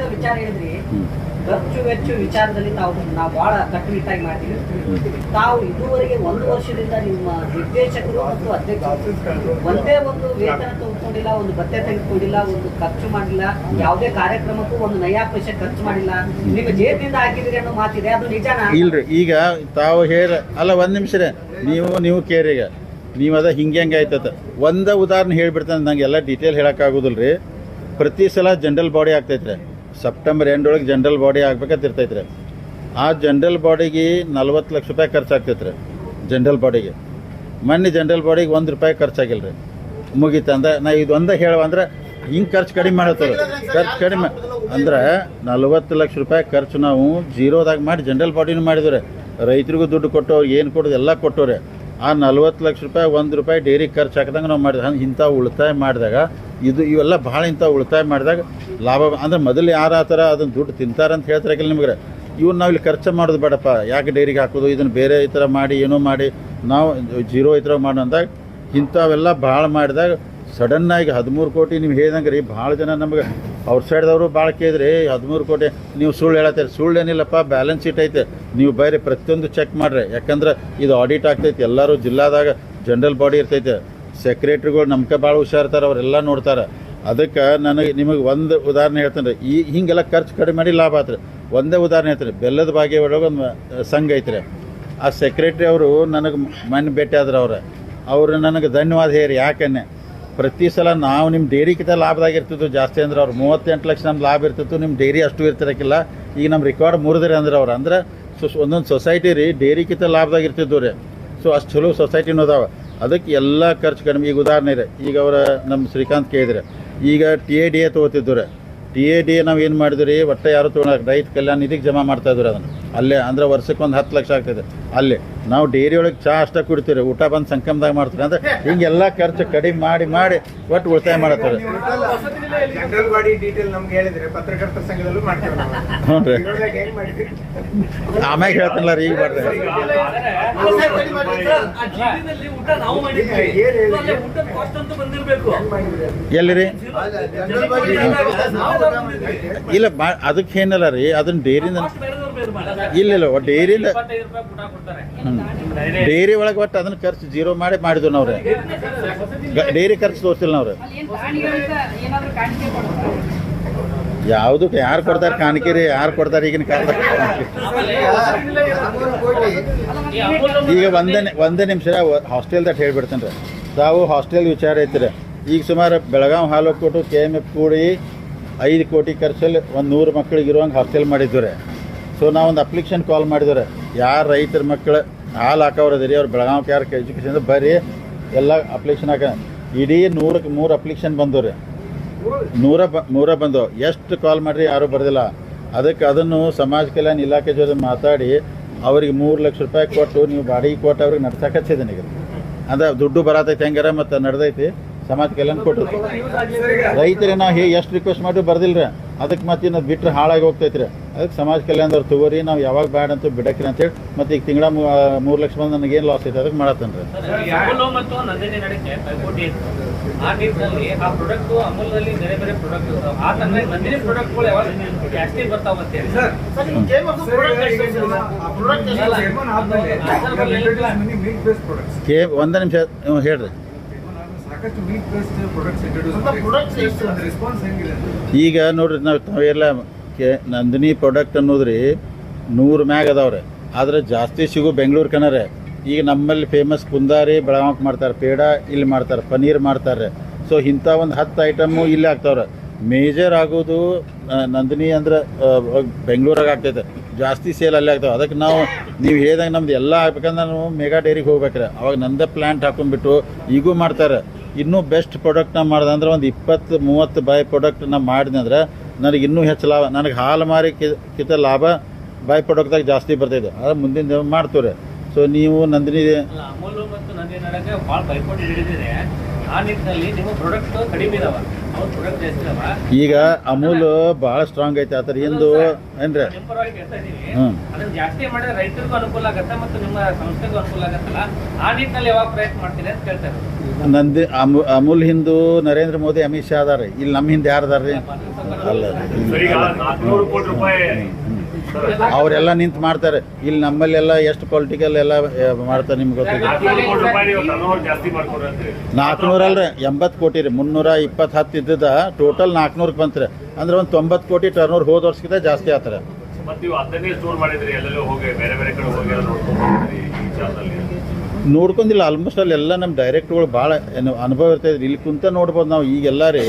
ವಿಚಾರ ಹೇಳಿದ್ರಿ. ಖರ್ಚು ವೆಚ್ಚ ವಿಚಾರದಲ್ಲಿ ತಾವು ನಾವು ಬಹಳ ಕಟ್ಟುನಿಟ್ಟಾಗಿ ಮಾಡ್ತೀವಿ. ತಾವು ಇದುವರೆಗೆ ಒಂದು ವರ್ಷದಿಂದ ನಿಮ್ಮ ನಿರ್ದೇಶಕರು ಮತ್ತು ಅಧ್ಯಕ್ಷರು ಒಂದೇ ಒಂದು ವೇತನ ತೆಗೆದುಕೊಂಡಿಲ್ಲ ಒಂದು ಭತ್ತೆ ತೆಗೆದುಕೊಂಡಿಲ್ಲ, ಒಂದು ಖರ್ಚು ಮಾಡಿಲ್ಲ, ಯಾವುದೇ ಕಾರ್ಯಕ್ರಮಕ್ಕೂ ಒಂದು ನಯಾ ಪೈಸೆ ಖರ್ಚು ಮಾಡಿಲ್ಲ. ನಿಮ್ಮ ಜೇಬಿನಿಂದ ಹಾಕಿದ್ರಿ ಅನ್ನೋ ಮಾತಿದೆ, ಅದು ನಿಜಾನ? ಇಲ್ರಿ, ಈಗ ತಾವು ಹೇಳ, ಅಲ್ಲ ಒಂದು ನಿಮಿಷ ನೀವು ನೀವು ಕೇರಿಗ ನೀವು ಅದ ಹಿಂಗೆ ಹೆಂಗೆ ಆಯ್ತದ. ಒಂದ ಉದಾಹರಣೆ ಹೇಳ್ಬಿಡ್ತಾನೆ, ನಂಗೆ ಎಲ್ಲ ಡೀಟೇಲ್ ಹೇಳೋಕ್ಕಾಗೋದಿಲ್ಲ ರೀ ಪ್ರತಿ ಸಲ ಜನರಲ್ ಬಾಡಿ ಆಗ್ತೈತ್ರಿ. ಸೆಪ್ಟೆಂಬರ್ ಎಂಡೊಳಗೆ ಜನರಲ್ ಬಾಡಿ ಆಗ್ಬೇಕಂತ ರೀ ಆ ಜನರಲ್ ಬಾಡಿಗೆ ನಲ್ವತ್ತು ಲಕ್ಷ ರೂಪಾಯಿ ಖರ್ಚಾಗ್ತೈತ್ರಿ ಜನರಲ್ ಬಾಡಿಗೆ ಮೊನ್ನೆ ಜನರಲ್ ಬಾಡಿಗೆ ಒಂದು ರೂಪಾಯಿ ಖರ್ಚಾಗಿಲ್ಲ ರೀ ಮುಗೀತು ಅಂದ್ರೆ ನಾ ಇದು ಒಂದೇ ಹೇಳುವ ಅಂದ್ರೆ, ಹಿಂಗೆ ಖರ್ಚು ಕಡಿಮೆ ಮಾಡತ್ತದ. ಖರ್ಚು ಕಡಿಮೆ ಅಂದ್ರೆ ನಲ್ವತ್ತು ಲಕ್ಷ ರೂಪಾಯಿ ಖರ್ಚು ನಾವು ಜೀರೋದಾಗ ಮಾಡಿ ಜನರಲ್ ಬಾಡಿನೂ ಮಾಡಿದ್ರೆ ರೈತರಿಗೂ ದುಡ್ಡು ಕೊಟ್ಟು ಏನು ಕೊಡೋದು, ಎಲ್ಲ ಕೊಟ್ಟವ್ರೆ. ಆ ನಲ್ವತ್ತು ಲಕ್ಷ ರೂಪಾಯಿ, ಒಂದು ರೂಪಾಯಿ ಡೈರಿ ಖರ್ಚು ಹಾಕಿದಂಗೆ ನಾವು ಮಾಡಿದ ಹಂಗೆ ಇಂಥ ಉಳಿತಾಯ ಮಾಡಿದಾಗ, ಇದು ಇವೆಲ್ಲ ಭಾಳ ಇಂಥ ಉಳಿತಾಯ ಮಾಡಿದಾಗ ಲಾಭ ಅಂದ್ರೆ ಮೊದಲು ಯಾರು ಆ ಥರ ಅದನ್ನು ದುಡ್ಡು ತಿಂತಾರಂತ ಹೇಳ್ತಾರಕ್ಕಿಲ್ಲ ನಿಮಗೆ. ಇವ್ನ ನಾವು ಇಲ್ಲಿ ಖರ್ಚು ಮಾಡೋದು ಬೇಡಪ್ಪ. ಯಾಕೆ ಡೈರಿಗೆ ಹಾಕೋದು? ಇದನ್ನು ಬೇರೆ ಈ ಥರ ಮಾಡಿ, ಏನೋ ಮಾಡಿ, ನಾವು ಜೀರೋ ಈ ಥರ ಮಾಡೋ ಅಂದಾಗ ಇಂಥವೆಲ್ಲ ಭಾಳ ಮಾಡಿದಾಗ ಸಡನ್ನಾಗಿ ಹದಿಮೂರು ಕೋಟಿ ನೀವು ಹೇಳಿದಂಗೆ ರೀ, ಭಾಳ ಜನ ನಮಗೆ ಅವ್ರ ಸೈಡ್ದವರು ಭಾಳ ಕೇಳಿದ್ರಿ ಹದಿಮೂರು ಕೋಟಿ, ನೀವು ಸುಳ್ಳು ಹೇಳತ್ತೀರಿ. ಸುಳ್ಳು ಏನಿಲ್ಲಪ್ಪ ಬ್ಯಾಲೆನ್ಸ್ ಶೀಟ್ ಐತೆ. ನೀವು ಬೇರೆ ಪ್ರತಿಯೊಂದು ಚೆಕ್ ಮಾಡ್ರಿ. ಯಾಕಂದ್ರೆ ಇದು ಆಡಿಟ್ ಆಗ್ತೈತಿ. ಎಲ್ಲರೂ ಜಿಲ್ಲಾದಾಗ ಜನರಲ್ ಬಾಡಿ ಇರ್ತೈತೆ. ಸೆಕ್ರೆಟ್ರಿಗಳು ನಮ್ಗೆ ಭಾಳ ಹುಷಾರ್ತಾರೆ ಅವರೆಲ್ಲ ನೋಡ್ತಾರೆ. ಅದಕ್ಕೆ ನನಗೆ, ನಿಮಗೆ ಒಂದು ಉದಾಹರಣೆ ಹೇಳ್ತೇನೆ ಈ ಹಿಂಗೆಲ್ಲ ಖರ್ಚು ಕಡಿಮೆ ಮಾಡಿ ಲಾಭ ಆತ್ರಿ. ಒಂದೇ ಉದಾಹರಣೆ ಐತ್ರಿ ಬೆಲ್ಲದ ಭಾಗ್ಯ ಒಳಗೆ ಒಂದು ಸಂಘ ಐತ್ರಿ. ಆ ಸೆಕ್ರೆಟ್ರಿ ಅವರು ನನಗೆ ಮನೆ ಭೇಟಿ ಆದ್ರೆ ಅವ್ರು. ಅವರು ನನಗೆ ಧನ್ಯವಾದ ಹೇರಿ ಯಾಕನ್ನೆ. ಪ್ರತಿ ಸಲ ನಾವು ನಿಮ್ಮ ಡೈರಿಗಿಂತ ಲಾಭದಾಗ ಇರ್ತಿದ್ವು ಜಾಸ್ತಿ ಅಂದ್ರೆ ಅವ್ರು ಮೂವತ್ತೆಂಟು ಲಕ್ಷ ನಮ್ಮ ಲಾಭ ಇರ್ತಿತ್ತು ನಿಮ್ಮ ಡೈರಿ ಅಷ್ಟು ಇರ್ತಿರಕ್ಕಿಲ್ಲ ಈಗ ನಮ್ಮ ರೆಕಾರ್ಡ್ ಮುರಿದ್ರಿ ಅಂದ್ರೆ ಅವ್ರು. ಅಂದ್ರೆ ಸೊ ಒಂದೊಂದು ಸೊಸೈಟಿ ರೀ ಡೈರಿಗಿಂತ ಲಾಭದಾಗ ಇರ್ತಿದ್ವು ರೀ. ಸೊ ಅಷ್ಟು ಚಲೋ ಸೊಸೈಟಿನೂ ಅದಾವೆ. ಅದಕ್ಕೆ ಎಲ್ಲ ಖರ್ಚು ಕಡಿಮೆ. ಈಗ ಉದಾಹರಣೆ ರೀ ಈಗ ಅವರ ನಮ್ಮ ಶ್ರೀಕಾಂತ್ ಕೇಳಿದ್ರೆ. ಈಗ ಟಿ ಎ ಡಿ ಎ ತೊಗೋತಿದ್ದು ರೀ. ಟಿ ಎ ಡಿ ನಾವು ಏನು ಮಾಡಿದ್ರಿ ರೀ ಒಟ್ಟು ಯಾರು ತೊಗೊಳಕ್ಕೆ ರೈತ ಕಲ್ಯಾಣ ನಿಧಿಗೆ ಜಮಾ ಮಾಡ್ತಾ ಇದ್ರು ಅದನ್ನು. ಅಲ್ಲೇ ಅಂದ್ರೆ ವರ್ಷಕ್ಕೆ ಒಂದು ಹತ್ತು ಲಕ್ಷ ಆಗ್ತದೆ. ಅಲ್ಲೇ ನಾವು ಡೈರಿ ಒಳಗೆ ಚಾ ಅಷ್ಟೇ ಕುಡಿತೀವಿ ಊಟ ಬಂದು ಸಂಕಮದಾಗ ಮಾಡ್ತಾರೆ ಅಂದ್ರೆ ಹಿಂಗೆಲ್ಲ ಖರ್ಚು ಕಡಿಮೆ ಮಾಡಿ ಮಾಡಿ ಒಟ್ಟು ಉಳಿತಾಯ ಮಾಡತ್ತಾರೆ ಹ್ಞೂ ರೀ ಆಮ್ಯಾಗ ಹೇಳ್ತೀನಲ್ಲ ರೀ ಈಗ ಮಾಡ್ರಿ ಆ ಜೀವನದಲ್ಲಿ ಊಟ ನಾವು ಮಾಡಿದ್ವಿ? ಏನ್ ಹೇಳಿ? ಅಲ್ಲೇ ಕಾಸ್ಟ್ ಅಂತ ಬಂದಿರ್ಬೇಕು ಎಲ್ಲಿ ರೀ? ಇಲ್ಲ ಅದಕ್ಕೆ ಏನಲ್ಲ ರೀ, ಅದನ್ನ ಡೇರಿ. ಇಲ್ಲ ಇಲ್ಲ ಡೈರಿಯಿಂದ ಡೇರಿ ಒಳಗೆ ಒಟ್ಟು ಅದನ್ನ ಖರ್ಚು ಜೀರೋ ಮಾಡಿ ಮಾಡಿದ್ವು ನಾವ್ರೆ. ಡೇರಿ ಖರ್ಚು ತೋರಿಸಿಲ್ಲ ನಾವ್ರೆ. ರೀ ಯಾವುದಕ್ಕೆ ಯಾರು ಕೊಡ್ತಾರೆ ಕಾಣಿಕೆ ರೀ, ಯಾರು ಕೊಡ್ತಾರೆ ಈಗಿನ ಕಾಲದಾಗ ಈಗ ಒಂದೇ ಒಂದೇ ನಿಮಿಷ ಹಾಸ್ಟೆಲ್ದಾಗ ಹೇಳ್ಬಿಡ್ತೇನೆ ರೀ ತಾವು ಹಾಸ್ಟೆಲ್ ವಿಚಾರ ಐತ್ರಿ. ಈಗ ಸುಮಾರು ಬೆಳಗಾವಿ ಹಾಲು ಕೊಟ್ಟು ಕೆ ಎಂ ಎಫ್ ಕೂಡಿ ಐದು ಕೋಟಿ ಖರ್ಚಲ್ಲಿ ಒಂದು ನೂರು ಮಕ್ಕಳಿಗೆ ಇರುವಂಗೆ ಹಾಸ್ಟೆಲ್ ಮಾಡಿದ್ದಾರೆ ಸೊ ನಾವೊಂದು ಅಪ್ಲಿಕೇಶನ್ ಕಾಲ್ ಮಾಡಿದ್ದಾರೆ ಯಾರು ರೈತರ ಮಕ್ಕಳು ಹಾಲು ಹಾಕೋರು ಅದರಿ ಅವ್ರು ಬೆಳಗಾವಿ ಯಾರು ಎಜುಕೇಷನ್ ಬರ್ರಿ ಎಲ್ಲ ಅಪ್ಲಿಕೇಶನ್ ಹಾಕ ಇಡೀ ನೂರಕ್ಕೆ ಮೂರು ಅಪ್ಲಿಕೇಶನ್ ಬಂದವು ರೀ ನೂರ ಬ ನೂರ ಬಂದವು. ಎಷ್ಟು ಕಾಲ್ ಮಾಡಿರಿ ಯಾರೂ ಬರೋದಿಲ್ಲ. ಅದಕ್ಕೆ ಅದನ್ನು ಸಮಾಜ ಕಲ್ಯಾಣ ಇಲಾಖೆ ಜೊತೆ ಮಾತಾಡಿ ಅವ್ರಿಗೆ ಮೂರು ಲಕ್ಷ ರೂಪಾಯಿ ಕೊಟ್ಟು ನೀವು ಬಾಡಿಗೆ ಕೊಟ್ಟು ಅವ್ರಿಗೆ ನಡ್ಸಕಚ್ಚಿದ್ದೀನಿ ಈಗ. ಅಂದ್ರೆ ದುಡ್ಡು ಬರತೈತೆ ಹೆಂಗಾರ ಮತ್ತು ನಡೆದೈತಿ. ಸಮಾಜ ಕಲ್ಯಾಣ ಕೊಟ್ಟರು ರೈತರೇ ನಾವು ಹೇ ಎಷ್ಟು ರಿಕ್ವೆಸ್ಟ್ ಮಾಡಿ ಬರ್ದಿಲ್ಲ ರೀ ಅದಕ್ಕೆ ಮತ್ತೆ ಇನ್ನೊಂದು ಬಿಟ್ಟರೆ ಹಾಳಾಗಿ ಹೋಗ್ತೈತ್ರಿ. ಅದಕ್ಕೆ ಸಮಾಜ ಕಲ್ಯಾಣದವ್ರು ತಗೋರಿ ನಾವು ಯಾವಾಗ ಬ್ಯಾಡ ಅಂತ ಬಿಡಕ್ರಿ ಅಂತೇಳಿ ಮತ್ತೆ ಈಗ ತಿಂಗಳ ಮೂರು ಲಕ್ಷ ಬಂದು ನನಗೇನು ಲಾಸ್ ಐತೆ ಅದಕ್ಕೆ ಮಾಡತ್ತೇನೆ ರೀ ಒಂದೇ ನಿಮಿಷ ಹೇಳ್ರಿ. ಈಗ ನೋಡ್ರಿ ನಾವು ತಾವೆಲ್ಲ ಕೆ ನಂದಿನಿ ಪ್ರಾಡಕ್ಟ್ ಅನ್ನೋದ್ರಿ ನೂರು ಮ್ಯಾಗ ಅದಾವ್ರೆ. ಆದ್ರೆ ಜಾಸ್ತಿ ಸಿಗು ಬೆಂಗಳೂರು ಕನರೆ ಈಗ ನಮ್ಮಲ್ಲಿ ಫೇಮಸ್ ಕುಂದಾರಿ ಬೆಳಗಾವಕ್ಕೆ ಮಾಡ್ತಾರೆ ಪೇಡ ಇಲ್ಲಿ ಮಾಡ್ತಾರೆ ಪನ್ನೀರ್ ಮಾಡ್ತಾರೆ. ಸೊ ಇಂಥ ಒಂದು ಹತ್ತು ಐಟಮು ಇಲ್ಲಿ ಆಗ್ತಾವ್ರೆ ಮೇಜರ್ ಆಗೋದು ನಂದಿನಿ ಅಂದ್ರೆ ಬೆಂಗಳೂರಾಗ ಆಗ್ತೈತೆ. ಜಾಸ್ತಿ ಸೇಲ್ ಅಲ್ಲೇ ಆಗ್ತಾವೆ. ಅದಕ್ಕೆ ನಾವು ನೀವು ಹೇಳಿದಾಗ ನಮ್ದು ಎಲ್ಲ ಆಗ್ಬೇಕಂದ್ರೆ ನಾವು ಮೆಗಾ ಡೈರಿಗೆ ಹೋಗ್ಬೇಕ್ರೆ. ಅವಾಗ ನಂದೇ ಪ್ಲ್ಯಾಂಟ್ ಹಾಕೊಂಡ್ಬಿಟ್ಟು ಈಗೂ ಮಾಡ್ತಾರೆ. ಇನ್ನೂ ಬೆಸ್ಟ್ ಪ್ರಾಡಕ್ಟ್ ಮಾಡಿದೆ ಅಂದ್ರೆ ಒಂದು ಇಪ್ಪತ್ತು, ಮೂವತ್ತು ಬೈ ಪ್ರಾಡಕ್ಟ್ ನಾವು ಮಾಡಿದೆ ಅಂದ್ರೆ ನನಗೆ ಇನ್ನೂ ಹೆಚ್ಚು ಲಾಭ. ನನಗೆ ಹಾಲು ಮಾರಿ ಕಿತ ಲಾಭ ಬೈ ಪ್ರಾಡಕ್ಟ್ದಾಗ ಜಾಸ್ತಿ ಬರ್ತೈತೆ ಅದು ಮುಂದಿನ ದಿನ ಮಾಡ್ತೀವ್ರಿ. ಸೊ ನೀವು ನಂದಿನಿ ಅಮೂಲು ಮತ್ತು ನಂದಿನಿ ಭಾಳ ಬೈಪೋಟಿ ಹಿಡಿದಿದೆ. ಆ ನಿಟ್ಟಿನಲ್ಲಿ ನಿಮ್ಮ ಪ್ರಾಡಕ್ಟ್ ಕಡಿಮೆ ಇದಾವ. ಈಗ ಅಮೂಲ್ ಬಹಳ ಸ್ಟ್ರಾಂಗ್ ಐತೆ ಆತರ ಎಂದು ಏನ್ರಿ? ಹ್ಮ್. ಜಾಸ್ತಿ ಮಾಡಿದ್ರೆ ರೈತರಿಗೂ ಅನುಕೂಲ ಆಗತ್ತೆ ಮತ್ತು ನಿಮ್ಮ ಸಂಸ್ಥೆಗೂ ಅನುಕೂಲ ಆಗತ್ತಲ್ಲ? ಆ ನಿಟ್ಟಿನಲ್ಲಿ ಯಾವಾಗ ಪ್ರಯತ್ನ ಮಾಡ್ತೀರಿ ಅಂತ ಕೇಳ್ತಾ ಇರೋದು. ನಂದಿ ಅಮೂಲ್ ಹಿಂದೂ ನರೇಂದ್ರ ಮೋದಿ ಅಮಿತ್ ಶಾ ಅದಾರ ಇಲ್ಲಿ ನಮ್ಮ ಹಿಂದೆ ಯಾರು ಅದಾರ್ರಿ? ಅಲ್ಲ ಅವರೆಲ್ಲ ನಿಂತು ಮಾಡ್ತಾರೆ. ಇಲ್ಲಿ ನಮ್ಮಲ್ಲೆಲ್ಲ ಎಷ್ಟು ಪೊಲಿಟಿಕಲ್ ಎಲ್ಲ ಮಾಡ್ತಾರೆ ನಿಮ್ಗೆ ಗೊತ್ತಿದೆ ನಾಲ್ಕುನೂರು ಕೋಟಿ ರೂಪಾಯಿ ನೀವು ಟರ್ನ್ ಜಾಸ್ತಿ ಮಾಡ್ಕೊಡ್ರಿ ಅಂತ ಹೇಳಿ ನಾಲ್ಕುನೂರ ಅಲ್ರಿ ಎಂಬತ್ತು ಕೋಟಿ ರೀ. ಮುನ್ನೂರ ಇಪ್ಪತ್ತು ಹತ್ತು ಇದ್ದದ ಟೋಟಲ್ ನಾಲ್ಕುನೂರಕ್ಕೆ ಬಂತ್ರಿ. ಅಂದ್ರೆ ಒಂದು ತೊಂಬತ್ತು ಕೋಟಿ ಟರ್ನೂರ್ ಹೋದ ವರ್ಷಕ್ಕಿಂತ ಜಾಸ್ತಿ ಆತರ ನೋಡ್ಕೊಂಡಿಲ್ಲ ಆಲ್ಮೋಸ್ಟ್ ಅಲ್ಲಿ ಎಲ್ಲ ನಮ್ಮ ಡೈರೆಕ್ಟ್ಗಳು ಭಾಳ ಅನುಭವ ಇರ್ತೈದ್ರಿ ಇಲ್ಲಿ ಕುಂತ ನೋಡ್ಬೋದು ನಾವು ಈಗೆಲ್ಲ ರೀ.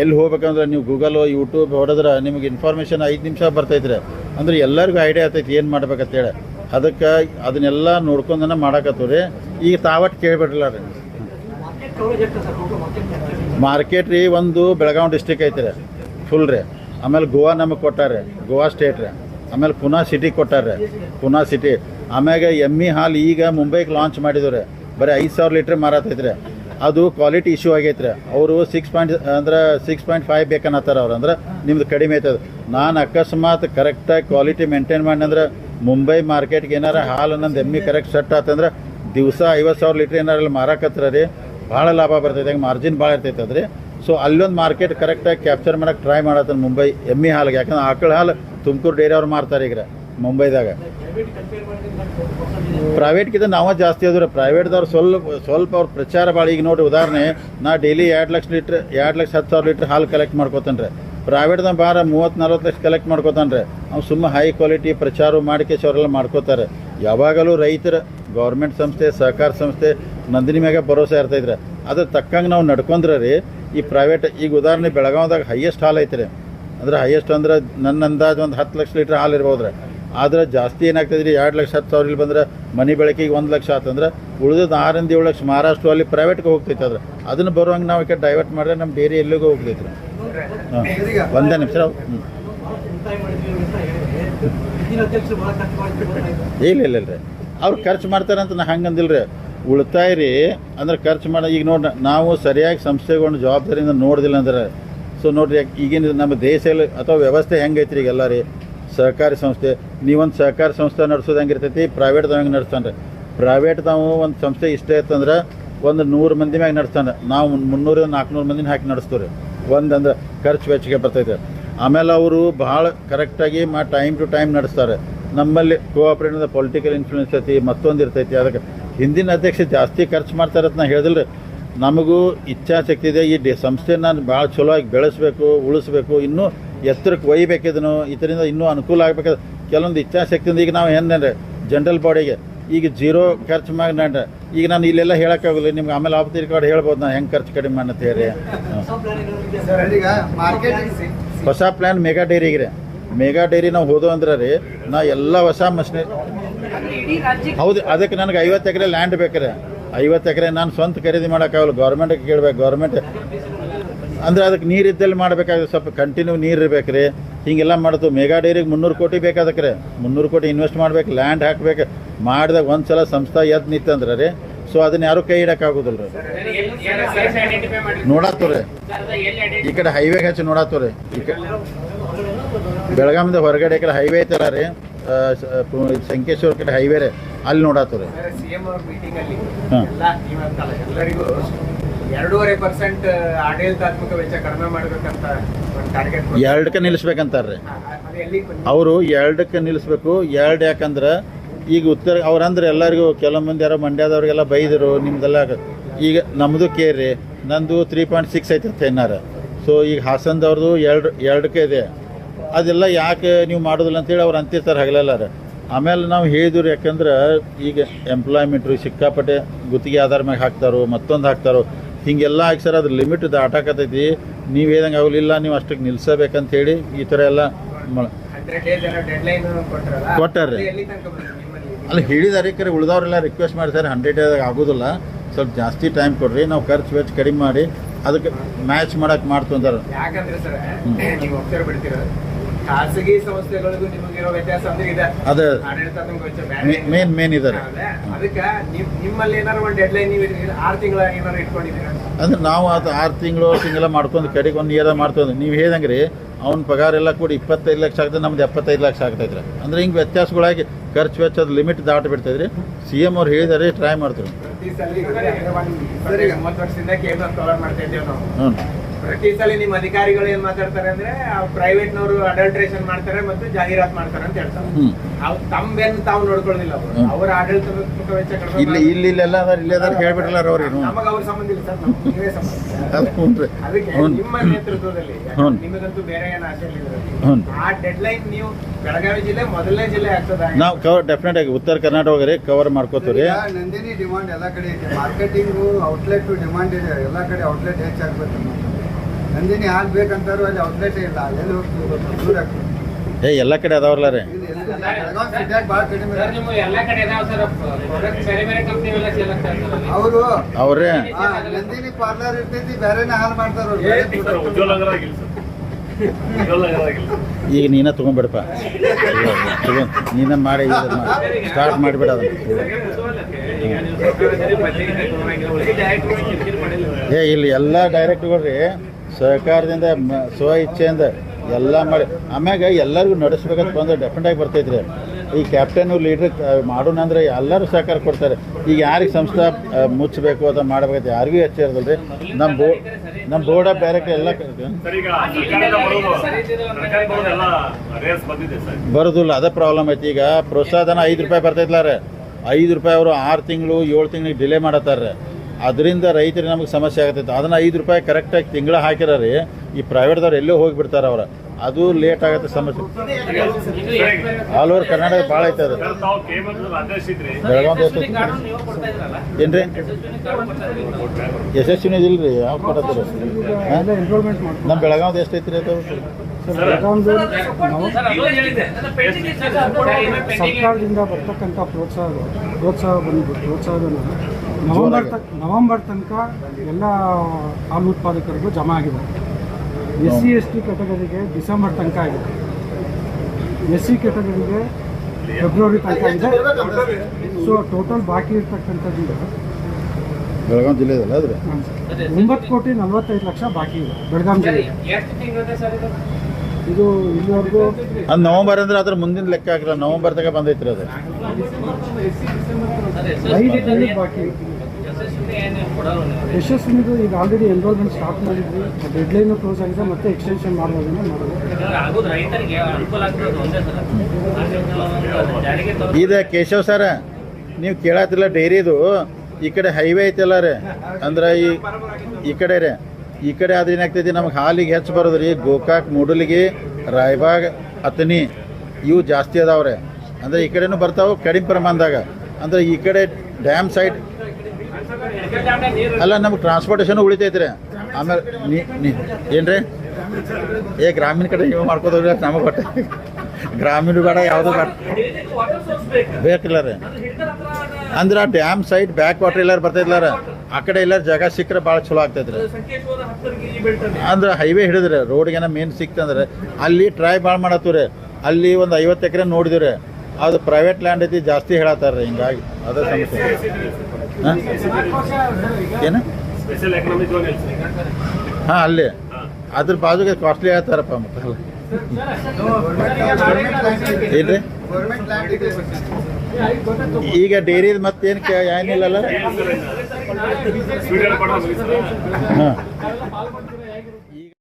ಎಲ್ಲಿ ಹೋಗ್ಬೇಕಂದ್ರೆ ನೀವು ಗೂಗಲ್, ಯೂಟ್ಯೂಬ್ ಹೊಡೆದ್ರೆ ನಿಮಗೆ ಇನ್ಫಾರ್ಮೇಷನ್ ಐದು ನಿಮಿಷ ಬರ್ತೈತ್ರಿ. ಅಂದ್ರೆ ಎಲ್ಲರಿಗೂ ಐಡಿಯಾ ಆಗ್ತೈತಿ ಏನು ಮಾಡ್ಬೇಕಂತೇಳಿ ಅದಕ್ಕೆ ಅದನ್ನೆಲ್ಲ ನೋಡ್ಕೊಂಡನ ಮಾಡಾಕತ್ತೀವಿ ರೀ ಈಗ ತಾವಟ್ಟು ಕೇಳ್ಬಿಡ್ರಲ್ಲ ರೀ. ಮಾರ್ಕೆಟ್ ರೀ ಒಂದು ಬೆಳಗಾವಿ ಡಿಸ್ಟಿಕ್ ಐತಿ ರೀ ಫುಲ್ ರೀ. ಆಮೇಲೆ ಗೋವಾ ನಮಗೆ ಕೊಟ್ಟಾರೆ ಗೋವಾ ಸ್ಟೇಟ್ ರೀ. ಆಮೇಲೆ ಪುನಾ ಸಿಟಿ ಕೊಟ್ಟಾರೆ ಪುನಾ ಸಿಟಿ ಆಮ್ಯಾಗ ಎಮ್ಮಿ ಹಾಲ್ ಈಗ ಮುಂಬೈಗೆ ಲಾಂಚ್ ಮಾಡಿದ್ರು ರೀ. ಬರೀ ಐದು ಸಾವಿರ ಲೀಟ್ರ್ ಮಾರತೈತೆ ರೀ ಅದು ಕ್ವಾಲಿಟಿ ಇಶ್ಯೂ ಆಗೈತೆ ರೀ ಅವರು ಸಿಕ್ಸ್ ಪಾಯಿಂಟ್ ಅಂದ್ರೆ ಸಿಕ್ಸ್ ಪಾಯಿಂಟ್ ಫೈವ್ ಬೇಕನ್ನತ್ತಾರ ಅವ್ರು. ಅಂದ್ರೆ ನಿಮ್ದು ಕಡಿಮೆ ಐತದ ನಾನು ಅಕಸ್ಮಾತ್ ಕರೆಕ್ಟಾಗಿ ಕ್ವಾಲಿಟಿ ಮೇಂಟೈನ್ ಮಾಡಿ, ಅಂದ್ರೆ ಮುಂಬೈ ಮಾರ್ಕೆಟ್ಗೆ ಏನಾರ ಹಾಲು ನಂದು ಎಮ್ಮಿ ಕರೆಕ್ಟ್ ಸೆಟ್ ಆತಂದ್ರೆ ದಿವಸ ಐವತ್ತು ಸಾವಿರ ಲೀಟ್ರ್ ಏನಾರ ಅಲ್ಲಿ ಮಾರಾಕತ್ರ ರೀ, ಭಾಳ ಲಾಭ ಬರ್ತೈತೆ. ಹಂಗೆ ಮಾರ್ಜಿನ್ ಭಾಳ ಇರ್ತೈತೆ ಅದ್ರಿ. ಸೊ ಅಲ್ಲೊಂದು ಮಾರ್ಕೆಟ್ ಕರೆಕ್ಟಾಗಿ ಕ್ಯಾಪ್ಚರ್ ಮಾಡೋಕೆ ಟ್ರೈ ಮಾಡತ್ತೆ ಮುಂಬೈ ಎಮ್ಮಿ ಹಾಲಿಗೆ. ಯಾಕಂದ್ರೆ ಆಕಳ ಹಾಲು ತುಮಕೂರು ಡೈರಿ ಅವ್ರು ಮಾರ್ತಾರೆ ಈಗ ಮುಂಬೈದಾಗ. ಪ್ರೈವೇಟ್ಗಿಂತ ನಾವ ಜಾಸ್ತಿ ಅದ್ರ ಪ್ರೈವೇಟ್ದವ್ರು ಸ್ವಲ್ಪ ಸ್ವಲ್ಪ ಅವ್ರ ಪ್ರಚಾರ ಭಾಳ ಈಗ ನೋಡಿ ಉದಾಹರಣೆ, ನಾ ಡೈಲಿ ಎರಡು ಲಕ್ಷ ಲೀಟ್ರ್ ಎರಡು ಲಕ್ಷ ಹತ್ತು ಸಾವಿರ ಲೀಟ್ರ್ ಹಾಲು ಕಲೆಕ್ಟ್ ಮಾಡ್ಕೋತಾನೆ ಪ್ರೈವೇಟ್ದಾಗ ಬಾರ ಮೂವತ್ತು ನಲ್ವತ್ತು ಲಕ್ಷ ಕಲೆಕ್ಟ್ ಮಾಡ್ಕೋತಾನೆ ರೀ ಅವ್ನು ಸುಮ್ಮ ಹೈ ಕ್ವಾಲಿಟಿ ಪ್ರಚಾರ ಮಾಡಿಕೆ ಅವರೆಲ್ಲ ಮಾಡ್ಕೋತಾರೆ. ಯಾವಾಗಲೂ ರೈತರ ಗೌರ್ಮೆಂಟ್ ಸಂಸ್ಥೆ ಸಹಕಾರ ಸಂಸ್ಥೆ ನಂದಿನಿ ಮ್ಯಾಗ ಭರೋಸೆ ಇರ್ತೈತ್ರಿ. ಅದ್ರ ತಕ್ಕಂಗೆ ನಾವು ನಡ್ಕೊಂಡ್ರೆ ರೀ, ಈ ಪ್ರೈವೇಟ್ ಈಗ ಉದಾಹರಣೆ ಬೆಳಗಾವ್ದಾಗ ಹೈಯೆಸ್ಟ್ ಹಾಲು ಐತ್ರಿ. ಅಂದ್ರೆ ಹೈಯೆಸ್ಟ್ ಅಂದ್ರೆ ನನ್ನ ಅಂದಾಜು ಒಂದು ಹತ್ತು ಲಕ್ಷ ಲೀಟ್ರ್ ಹಾಲು ಇರ್ಬೋದ್ರಿ. ಆದ್ರೆ ಜಾಸ್ತಿ ಏನಾಗ್ತದೆ ರೀ ಎರಡು ಲಕ್ಷ ಹತ್ತು ಸಾವಿರ ಇಲ್ಲಿ ಬಂದ್ರೆ ಮನೆ ಬೆಳಕಿಗೆ ಒಂದು ಲಕ್ಷ ಆತಂದ್ರೆ ಉಳಿದದ್ದು ಆರಿಂದ ಏಳು ಲಕ್ಷ ಮಹಾರಾಷ್ಟ್ರ ಅಲ್ಲಿ ಪ್ರೈವೇಟ್ಗೆ ಹೋಗ್ತೈತೆ ಅದ್ರ ಬರೋ ಬರುವಂಗೆ ನಾವು ಡೈವರ್ಟ್ ಮಾಡಿದ್ರೆ ನಮ್ಮ ಬೇರೆ ಎಲ್ಲಿಗೂ ಹೋಗ್ತೈತೆ ಹಾಂ ಒಂದೇ ನಿಮಿಷ ಹ್ಞೂ ಇಲ್ಲ ಇಲ್ಲ ರೀ. ಅವ್ರು ಖರ್ಚು ಮಾಡ್ತಾರೆ ಅಂತ ನಾ ಹಂಗೆ ಅಂದಿಲ್ಲ ರೀ ಉಳಿತಾಯ ರೀ ಅಂದ್ರೆ ಖರ್ಚು ಮಾಡಿ, ಈಗ ನೋಡಿ, ನಾವು ಸರಿಯಾಗಿ ಸಂಸ್ಥೆಗೊಂಡು ಜವಾಬ್ದಾರಿಯಿಂದ ನೋಡಿದಿಲ್ಲ ಅಂದ್ರೆ ಸೊ ನೋಡ್ರಿ ಈಗಿನ ನಮ್ಮ ದೇಶದಲ್ಲಿ ಅಥವಾ ವ್ಯವಸ್ಥೆ ಹೆಂಗೈತ್ರಿ ಈಗೆಲ್ಲ ರೀ ಸಹಕಾರಿ ಸಂಸ್ಥೆ, ನೀವೊಂದು ಸಹಕಾರಿ ಸಂಸ್ಥೆ ನಡೆಸೋದು ಹೆಂಗಿರ್ತೈತಿ ಪ್ರೈವೇಟ್ದಾಗ ಹೆಂಗೆ ನಡೆಸ್ತಾನೆ ಪ್ರೈವೇಟ್ ಒಂದು ಸಂಸ್ಥೆ ಇಷ್ಟೇ ಇತ್ತಂದ್ರೆ ಒಂದು ನೂರು ಮಂದಿ ಮ್ಯಾಗ ನಡೆಸ್ತಾನೆ ನಾವು ಮುನ್ನೂರು ನಾಲ್ಕುನೂರು ಮಂದಿನ ಹಾಕಿ ನಡೆಸ್ತೀವಿ ರೀ ಒಂದು ಅಂದ್ರೆ ಖರ್ಚು ವೆಚ್ಚಿಗೆ ಬರ್ತೈತೆ. ಆಮೇಲೆ ಅವರು ಭಾಳ ಕರೆಕ್ಟಾಗಿ ಮಾ ಟೈಮ್ ಟು ಟೈಮ್ ನಡೆಸ್ತಾರೆ. ನಮ್ಮಲ್ಲಿ ಕೋಆಪ್ರೇಟಿವ್ ಪೊಲಿಟಿಕಲ್ ಇನ್ಫ್ಲೂಯೆನ್ಸ್ ಐತಿ, ಮತ್ತೊಂದು ಇರ್ತೈತಿ. ಅದಕ್ಕೆ ಹಿಂದಿನ ಅಧ್ಯಕ್ಷ ಜಾಸ್ತಿ ಖರ್ಚು ಮಾಡ್ತಾರೆ ಅಂತ ನಾ ಹೇಳಿದ್ರೆ ನಮಗೂ ಇಚ್ಛಾಶಕ್ತಿ ಇದೆ, ಈ ಡೆ ಸಂಸ್ಥೆನ ಭಾಳ ಚಲೋ ಆಗಿ ಬೆಳೆಸಬೇಕು, ಉಳಿಸ್ಬೇಕು. ಇನ್ನೂ ಎತ್ತರಕ್ಕೆ ಒಯ್ಬೇಕಿದನು ಇದರಿಂದ ಇನ್ನೂ ಅನುಕೂಲ ಆಗಬೇಕು. ಕೆಲವೊಂದು ಇಚ್ಛಾಶಕ್ತಿಯಿಂದ ಈಗ ನಾವು ಏನಂದ್ರೆ ಜನರಲ್ ಬಾಡಿಗೆ ಈಗ ಜೀರೋ ಖರ್ಚು ಮಾಡಿ ಈಗ ನಾನು ಇಲ್ಲೆಲ್ಲ ಹೇಳೋಕ್ಕಾಗಲಿ ನಿಮ್ಗೆ ಆಮೇಲೆ ಆಫ್ತಿರ್ ಕಾರ್ಡ್ ಹೇಳ್ಬೋದು ನಾನು ಹೆಂಗೆ ಖರ್ಚು ಕಡಿಮೆ ಅಂತ ಹೇಳಿ. ಹೊಸ ಪ್ಲ್ಯಾನ್ ಮೆಗಾ ಡೈರಿಗೆ ರೀ. ಮೆಗಾ ಡೈರಿ ನಾವು ಹೋದೋ ಅಂದ್ರೆ ರೀ, ನಾ ಎಲ್ಲ ಹೊಸ ಮಷಿನರಿ ಹೌದು, ಅದಕ್ಕೆ ನನಗೆ ಐವತ್ತು ಎಕರೆ ಲ್ಯಾಂಡ್ ಬೇಕ್ರೆ. ಐವತ್ತು ಎಕರೆ ನಾನು ಸ್ವಂತ ಖರೀದಿ ಮಾಡೋಕ್ಕಾಗಲ್ಲ ಗೌರ್ಮೆಂಟ್ಗೆ ಕೇಳ್ಬೇಕು ಗೌರ್ಮೆಂಟ್ ಅಂದ್ರೆ ಅದಕ್ಕೆ ನೀರು ಇದ್ದಲ್ಲಿ ಮಾಡ್ಬೇಕಾದ್ರೆ ಸ್ವಲ್ಪ ಕಂಟಿನ್ಯೂ ನೀರು ಇರ್ಬೇಕು ರೀ. ಹೀಗೆಲ್ಲ ಮಾಡ್ತು ಮೆಗಾ ಡೈರಿಗೆ ಮುನ್ನೂರು ಕೋಟಿ ಬೇಕಾದಕ್ಕೆ ರೀ. ಮುನ್ನೂರು ಕೋಟಿ ಇನ್ವೆಸ್ಟ್ ಮಾಡ್ಬೇಕು ಲ್ಯಾಂಡ್ ಹಾಕ್ಬೇಕು. ಮಾಡಿದಾಗ ಒಂದು ಸಲ ಸಂಸ್ಥೆ ಎದ್ದು ನಿಂತಂದ್ರೆ ರೀ. ಸೊ ಅದನ್ನ ಯಾರು ಕೈ ಇಡೋಕ್ಕಾಗೋದಿಲ್ಲ ರೀ. ನೋಡತ್ತೋ ರೀ. ಈ ಕಡೆ ಹೈವೇಗೆ ಹಚ್ಚಿ ನೋಡತ್ತೋ ರೀ. ಈ ಕಡೆ ಬೆಳಗಾವಿಂದ ಹೊರಗಡೆ ಈ ಕಡೆ ಹೈವೇ ಐತಲ್ಲ ರೀ. ಸಂಕೇಶ್ವರ ಕಡೆ ಹೈವೇ ರೀ. ಅಲ್ಲಿ ನೋಡತ್ತೋ ರೀ. ಸಿಎಂ ಅವ್ರ ಮೀಟಿಂಗ್ ಅಲ್ಲಿ ಹಾಂ. ಎರಡೂವರೆ ಪರ್ಸೆಂಟ್ ಆಡಳಿತಾತ್ಮಕ ವೆಚ್ಚ ಕಡಿಮೆ ಮಾಡಬೇಕಂತ ಎರಡಕ್ಕೆ ನಿಲ್ಲಿಸ್ಬೇಕಂತಾರೆ ಅವರು ಎರಡಕ್ಕೆ ನಿಲ್ಲಿಸ್ಬೇಕು ಎರಡು ಯಾಕಂದ್ರೆ ಈಗ ಉತ್ತರ ಅವ್ರಂದ್ರೆ ಎಲ್ಲರಿಗೂ ಕೆಲವು ಮಂದಿ ಯಾರೋ ಮಂಡ್ಯದವ್ರಿಗೆಲ್ಲ ಬೈದರು ನಿಮ್ದೆಲ್ಲ ಈಗ ನಮ್ಮದು ಕೇರಿ ನಂದು ತ್ರೀ ಪಾಯಿಂಟ್ ಸಿಕ್ಸ್ ಐತೆ ಏನಾರ ಸೊ ಈಗ ಹಾಸನದವ್ರದ್ದು ಎರಡು ಎರಡಕ್ಕೆ ಇದೆ. ಅದೆಲ್ಲ ಯಾಕೆ ನೀವು ಮಾಡೋದಿಲ್ಲ ಅಂತೇಳಿ ಅವ್ರು ಅಂತಿರ್ತಾರೆ ಹಗಲೆಲ್ಲಾರ. ಆಮೇಲೆ ನಾವು ಹೇಳಿದ್ರು ಯಾಕಂದ್ರೆ ಈಗ ಎಂಪ್ಲಾಯ್ಮೆಂಟ್ರು ಸಿಕ್ಕಾಪಟ್ಟೆ ಗುತ್ತಿಗೆ ಆಧಾರ ಮ್ಯಾಗ ಹಾಕ್ತಾರೋ ಮತ್ತೊಂದು ಹಾಕ್ತಾರೋ ಹಿಂಗೆಲ್ಲ ಆಗಿ ಸರ್ ಅದ್ರ ಲಿಮಿಟ್ ದಾಟಾಕತೈತಿ ನೀವು ಏನಂಗೆ ಆಗಲಿಲ್ಲ ನೀವು ಅಷ್ಟಕ್ಕೆ ನಿಲ್ಸಬೇಕಂತ ಹೇಳಿ ಈ ಥರ ಎಲ್ಲ ಕೊಟ್ಟಾರ್ರಿ. ಅಲ್ಲಿ ಹೇಳಿದಾರೆ ಕರೆ ಉಳಿದವ್ರೆಲ್ಲ ರಿಕ್ವೆಸ್ಟ್ ಮಾಡ್ತಾರೆ ಹಂಡ್ರೆಡ್ ಡೇದಾಗ ಆಗೋದಿಲ್ಲ. ಸ್ವಲ್ಪ ಜಾಸ್ತಿ ಟೈಮ್ ಕೊಡ್ರಿ ನಾವು ಖರ್ಚು ವೆಚ್ಚ ಕಡಿಮೆ ಮಾಡಿ ಅದಕ್ಕೆ ಮ್ಯಾಚ್ ಮಾಡಕ್ಕೆ ಮಾಡ್ತು ಅಂತಾರೆ ಖಾಸಗಿ ಸಂಸ್ಥೆಗಳಿಗೂ ನಿಮಗಿರೋ ವ್ಯತ್ಯಾಸ ಅಂದ್ರೆ ಇದೆ. ಅದು. ಆಡಳಿತಾತ್ಮಕ ವೆಚ್ಚ ಬೇರೆ. ಮೇನ್ ಮೇನ್ ಇದಾರೆ ಅದಕ್ಕೆ ನಿಮ್ಮಲ್ಲಿ ಏನಾರು ಒಂದು ಡೆಡ್ಲೈನ್ ನೀವು ಆರು ತಿಂಗಳ ಏನಾರು ಇಟ್ಕೊಂಡಿದ್ದೀರಾ? ಅಂದ್ರೆ ನಾವು ಅದು ಆರು ತಿಂಗಳು ತಿಂಗಳ ಮಾಡ್ಕೊಂಡು ಕಡೆಗೆ ಒಂದು ಇಯರ್ ಮಾಡ್ಕೊಂಡು ನೀವು ಹೇಳ್ದಂಗೆ ರೀ ಅವ್ನ ಪಗಾರ ಎಲ್ಲ ಕೂಡ ಇಪ್ಪತ್ತೈದು ಲಕ್ಷ ಆಗ್ತದೆ ನಮ್ದು ಎಪ್ಪತ್ತೈದು ಲಕ್ಷ ಆಗ್ತೈತ್ರಿ ಅಂದ್ರೆ ಹಿಂಗೆ ವ್ಯತ್ಯಾಸಗಳಾಗಿ ಖರ್ಚು ವೆಚ್ಚದ ಲಿಮಿಟ್ ದಾಟಿ ಬಿಡ್ತೈತ್ರಿ ಸಿ ಎಂ ಅವ್ರು ಹೇಳಿದಾರೆ ಟ್ರೈ ಮಾಡ್ತೀವಿ. ಹ್ಞೂ ಪ್ರತಿ ಸಲ ನಿಮ್ಮ ಅಧಿಕಾರಿಗಳು ಏನ್ ಮಾತಾಡ್ತಾರೆ ಅಂದ್ರೆ ಪ್ರೈವೇಟ್ ನವರು ಅಡಲ್ಟ್ರೇಷನ್ ಮಾಡ್ತಾರೆ ಮತ್ತು ಜಾಹೀರಾತ್ ಮಾಡ್ತಾರೆ ಅಂತ ಹೇಳ್ತಾರೆ. ಅವ್ರು ತಮ್ಮ ಬೆನ್ನು ತಾವು ನೋಡ್ಕೊಳ್ಳೋದಿಲ್ಲ ಅವರು. ಅವರ ಆಡಳಿತಾತ್ಮಕ ವೆಚ್ಚ ಕಡಿಮೆ ಇಲ್ಲಿ ಇಲ್ಲ ಇಲ್ಲಿ ಇಲ್ಲೆಲ್ಲ ಅದಾರ ಇಲ್ಲೇ ಅದಾರ ಹೇಳ್ಬಿಟ್ರಲ್ಲ ನಮಗ ಅವ್ರ ಸಂಬಂಧ ಇಲ್ಲ ಸರ್ ನಮ್ಗೆ ನೀವೇ ಸಂಬಂಧ ಅದಕ್ಕೆ ನಿಮ್ಮ ನೇತೃತ್ವದಲ್ಲಿ ನಿಮಗಂತೂ ಬೇರೆ ಏನು ಆಸೆ ಇಲ್ಲ ಆ ಡೆಡ್ ಲೈನ್ ನೀವು ಬೆಳಗಾವಿ ಜಿಲ್ಲೆ ಮೊದಲನೇ ಜಿಲ್ಲೆ ಆಗ್ತದ ನಾವು ಕವರ್ ಡೆಫಿನೆಟ್ ಆಗಿ ಉತ್ತರ ಕರ್ನಾಟಕ ಕವರ್ ಮಾಡ್ಕೋತೀವಿ ನಂದಿನಿ ಡಿಮಾಂಡ್ ಎಲ್ಲ ಕಡೆ ಇದೆ. ಮಾರ್ಕೆಟಿಂಗು ಔಟ್ಲೆಟ್ ಡಿಮಾಂಡ್ ಇದೆ. ಎಲ್ಲ ಕಡೆ ಔಟ್ಲೆಟ್ ಹೆಚ್ಚಾಗ್ಬೇಕು ನಂದಿನಿ ಆಗ್ಬೇಕಂತಾರು ಅಲ್ಲಿ ಔಟ್ಲೆಟ್ ಇಲ್ಲ. ಎಲ್ಲಿ ಹೋಗ್ತೀವಿ ದೂರ ಏ ಎಲ್ಲ ಕಡೆ ಅದಾವ್ರಲ್ಲ ರೀ? ಅವರು ಅವ್ರೇ ನಂದಿನಿ ಪಾರ್ಲರ್ ಇರ್ತೈತಿ ಬೇರೆನೇ ಹಾಲು ಮಾಡ್ತಾರ ಈಗ ನೀನ ತಗೊಂಡ್ಬಿಡಪ್ಪ. ತಗೊಂಡ್ ನೀನ ಮಾಡಿ ಸ್ಟಾರ್ಟ್ ಮಾಡಿಬಿಡ ಅದನ್ನ. ಏ ಇಲ್ಲಿ ಎಲ್ಲ ಡೈರೆಕ್ಟ್ಗಳು ರೀ ಸಹಕಾರದಿಂದ ಮ- ಸ್ವ ಇಚ್ಛೆಯಿಂದ ಎಲ್ಲ ಮಾಡಿ ಆಮ್ಯಾಗ ಎಲ್ಲರಿಗೂ ನಡೆಸ್ಬೇಕಂತ ಬಂದ್ರೆ ಡೆಫಿನೆಟ್ ಆಗಿ ಬರ್ತೈತ್ರಿ. ಈ ಕ್ಯಾಪ್ಟನ್ ಲೀಡರ್ ಮಾಡೋಣ ಅಂದ್ರೆ ಎಲ್ಲರೂ ಸಹಕಾರ ಕೊಡ್ತಾರೆ. ಈಗ ಯಾರಿಗೆ ಸಂಸ್ಥೆ ಆ, ಮುಚ್ಚಬೇಕು ಅಥವಾ ಮಾಡಬೇಕು ಯಾರಿಗೂ ಹೆಚ್ಚು ಇರೋದಿಲ್ಲ ರೀ ನಮ್ಮ ಬೋ ನಮ್ಮ ಬೋರ್ಡ್ ಆಫ್ ಡೈರೆಕ್ಟರ್ ಎಲ್ಲ ಕ- ಸರ್ ಈಗ ಸರ್ಕಾರದಿಂದ ಬರೋದು ಸರ್ಕಾರಿ ಬರೋದು ಎಲ್ಲ ರೇಸ್ ಬಂದಿದೆ ಸರ್. ಬರೋದಿಲ್ಲ ಅದೇ ಪ್ರಾಬ್ಲಮ್ ಐತಿ. ಈಗ ಪ್ರೋತ್ಸಾಹಧನ ಐದು ರೂಪಾಯಿ ಬರ್ತೈತಲ್ಲ ರೀ. ಐದು ರೂಪಾಯಿ ಅವರು ಆರು ತಿಂಗಳು ಏಳು ತಿಂಗಳಿಗೆ ಡಿಲೇ ಮಾಡತ್ತಾರ ಅದರಿಂದ ರೈತರಿಗೆ ನಮಗೆ ಸಮಸ್ಯೆ ಆಗುತ್ತೆ ಅದನ್ನ ಐದು ರೂಪಾಯಿ ಕರೆಕ್ಟಾಗಿ ತಿಂಗಳ ಹಾಕಿರ ರೀ ಈ ಪ್ರೈವೇಟ್ದವ್ರು ಎಲ್ಲೋ ಹೋಗಿಬಿಡ್ತಾರೆ ಅವ್ರ. ಅದು ಲೇಟ್ ಆಗುತ್ತೆ ಸಮಸ್ಯೆ. ಆಲ್ ಓವರ್ ಕರ್ನಾಟಕ ಭಾಳ ಐತೆ ಅದು. ಬೆಳಗಾವಿ ಏನ್ರಿ? ಯಶಸ್ವಿನಿ ಇಲ್ರಿ? ಯಾವ ಕೊಡತ್ತೀರಿ ನಮ್ಮ ಬೆಳಗಾವ್ದು ಎಷ್ಟು ಐತ್ರಿ ಅದು. ಸರ್ಕಾರದಿಂದ ಬರ್ತಕ್ಕಂಥ ಪ್ರೋತ್ಸಾಹ ಪ್ರೋತ್ಸಾಹ ಬಂದ್ಬಿಟ್ಟು ಪ್ರೋತ್ಸಾಹಧನ ನವೆಂಬರ್ ತನಕ ನವೆಂಬರ್ ತನಕ ಎಲ್ಲ ಹಾಲು ಉತ್ಪಾದಕರಿಗೂ ಜಮಾ ಆಗಿದೆ ಎಸ್ ಸಿ ಎಸ್ ಟಿ ಕೆಟಗರಿಗೆ ಡಿಸೆಂಬರ್ ತನಕ ಆಗಿದೆ. ಎಸ್ ಸಿ ಕೆಟಗರಿಗೆ ಫೆಬ್ರವರಿ ತನಕ ಆಗಿದೆ. ಸೊ ಟೋಟಲ್ ಬಾಕಿ ಇರ್ತಕ್ಕಂಥದ್ದು ಬೆಳಗಾವಿ ಜಿಲ್ಲೆದಲ್ಲ ಅದ್ರಿ ಒಂಬತ್ತು ಕೋಟಿ ನಲವತ್ತೈದು ಲಕ್ಷ ಬಾಕಿ ಇದೆ. ಬೆಳಗಾಂ ಜಿಲ್ಲೆ ಎಷ್ಟು ತಿಂಗಳಿದೆ ಸರ್ ಇದು ಇಲ್ಲಿವರೆಗೂ ಅದು ನವಂಬರ್ ಅಂದ್ರೆ ಅದ್ರ ಮುಂದಿನ ಲೆಕ್ಕ ಹಾಕಿಲ್ಲ. ನವಂಬರ್ ತಗ ಬಂದೈತ್ರಿ ಅದು. ಐದು ತಿಂಗಳು ಬಾಕಿ. ಯಶಸ್ವಿನಿದು ಈಗ ಆಲ್ರೆಡಿ ಎನ್ರೋಲ್ಮೆಂಟ್ ಸ್ಟಾರ್ಟ್ ಮಾಡಿದ್ವಿ. ಡೆಡ್ಲೈನು ಕ್ಲೋಸ್ ಆಗಿದೆ ಮತ್ತೆ ಎಕ್ಸ್ಟೆನ್ಷನ್ ಮಾಡೋದನ್ನ ಮಾಡೋದು ಇದೆ ಕೇಶವ್ ಸರ ನೀವು ಕೇಳತ್ತಿಲ್ಲ ಡೈರಿದು. ಈ ಕಡೆ ಹೈವೇ ಐತಲ್ಲ ರೀ. ಅಂದ್ರೆ ಈ ಈ ಕಡೆ ರೀ. ಈ ಕಡೆ ಆದ್ರೆ ಏನಾಗ್ತೈತಿ? ನಮ್ಗೆ ಹಾಲಿಗೆ ಹೆಚ್ಚು ಬರೋದು ರೀ ಗೋಕಾಕ್, ಮೂಡಲಿಗೆ, ರಾಯಬಾಗ್, ಅತನಿ, ಇವು ಜಾಸ್ತಿ ಅದಾವ್ರೆ. ಅಂದ್ರೆ ಈ ಕಡೆನೂ ಬರ್ತಾವೆ ಕಡಿಮೆ ಪ್ರಮಾಣದಾಗ. ಅಂದ್ರೆ ಈ ಕಡೆ ಡ್ಯಾಮ್ ಸೈಡ್ ಅಲ್ಲ, ನಮ್ಗೆ ಟ್ರಾನ್ಸ್ಪೋರ್ಟೇಷನ್ ಉಳಿತೈತ್ರಿ. ಆಮೇಲೆ ನೀ ಏನ್ರಿ? ಏ, ಗ್ರಾಮೀಣ ಕಡೆ ನೀವು ಮಾಡ್ಕೋದ್ರಿ ನಮಗೆ ಬಟ್ಟೆ ಗ್ರಾಮೀಣ ಬೇಡ, ಯಾವುದು ಬೇಡ. ಬೇಕಿಲ್ಲ ರೀ ಅಂದ್ರೆ ಡ್ಯಾಮ್ ಸೈಡ್ ಬ್ಯಾಕ್ ವಾಟರ್ ಇಲ್ಲಾರ ಬರ್ತೈತಿಲ್ಲ ರೀ ಆ ಕಡೆ ಎಲ್ಲ ಜಾಗ ಸಿಕ್ಕರೆ ಭಾಳ ಚಲೋ ಆಗ್ತೈತ್ರಿ ಅಂದ್ರೆ ಹೈವೇ ಹಿಡಿದ್ರಿ ರೋಡ್ಗೆನ ಮೇನ್ ಸಿಕ್ತಂದ್ರೆ ಅಲ್ಲಿ ಟ್ರೈ ಭಾಳ ಮಾಡತ್ತೀವಿ ರೀ ಅಲ್ಲಿ ಒಂದು ಐವತ್ತು ಎಕರೆ ನೋಡಿದ್ರಿ ರೀ ಅದು ಪ್ರೈವೇಟ್ ಲ್ಯಾಂಡ್ ಐತಿ ಜಾಸ್ತಿ ಹೇಳತ್ತಾರ ರೀ ಹಿಂಗಾಗಿ ಅದೇ ಸಮಸ್ಯೆ ಹಾಂ ಏನು ಹಾಂ ಅಲ್ಲಿ ಅದ್ರ ಬಾಜುಗೆ ಕಾಸ್ಟ್ಲಿ ಹೇಳ್ತಾರಪ್ಪ ಮತ್ತೆ ಲ್ಯಾಂಡ್ ಇದೆ ಈಗ ಡೈರಿ ಮತ್ತೇನು ಏನಿಲ್ಲಲ್ಲ ಹಾಂ.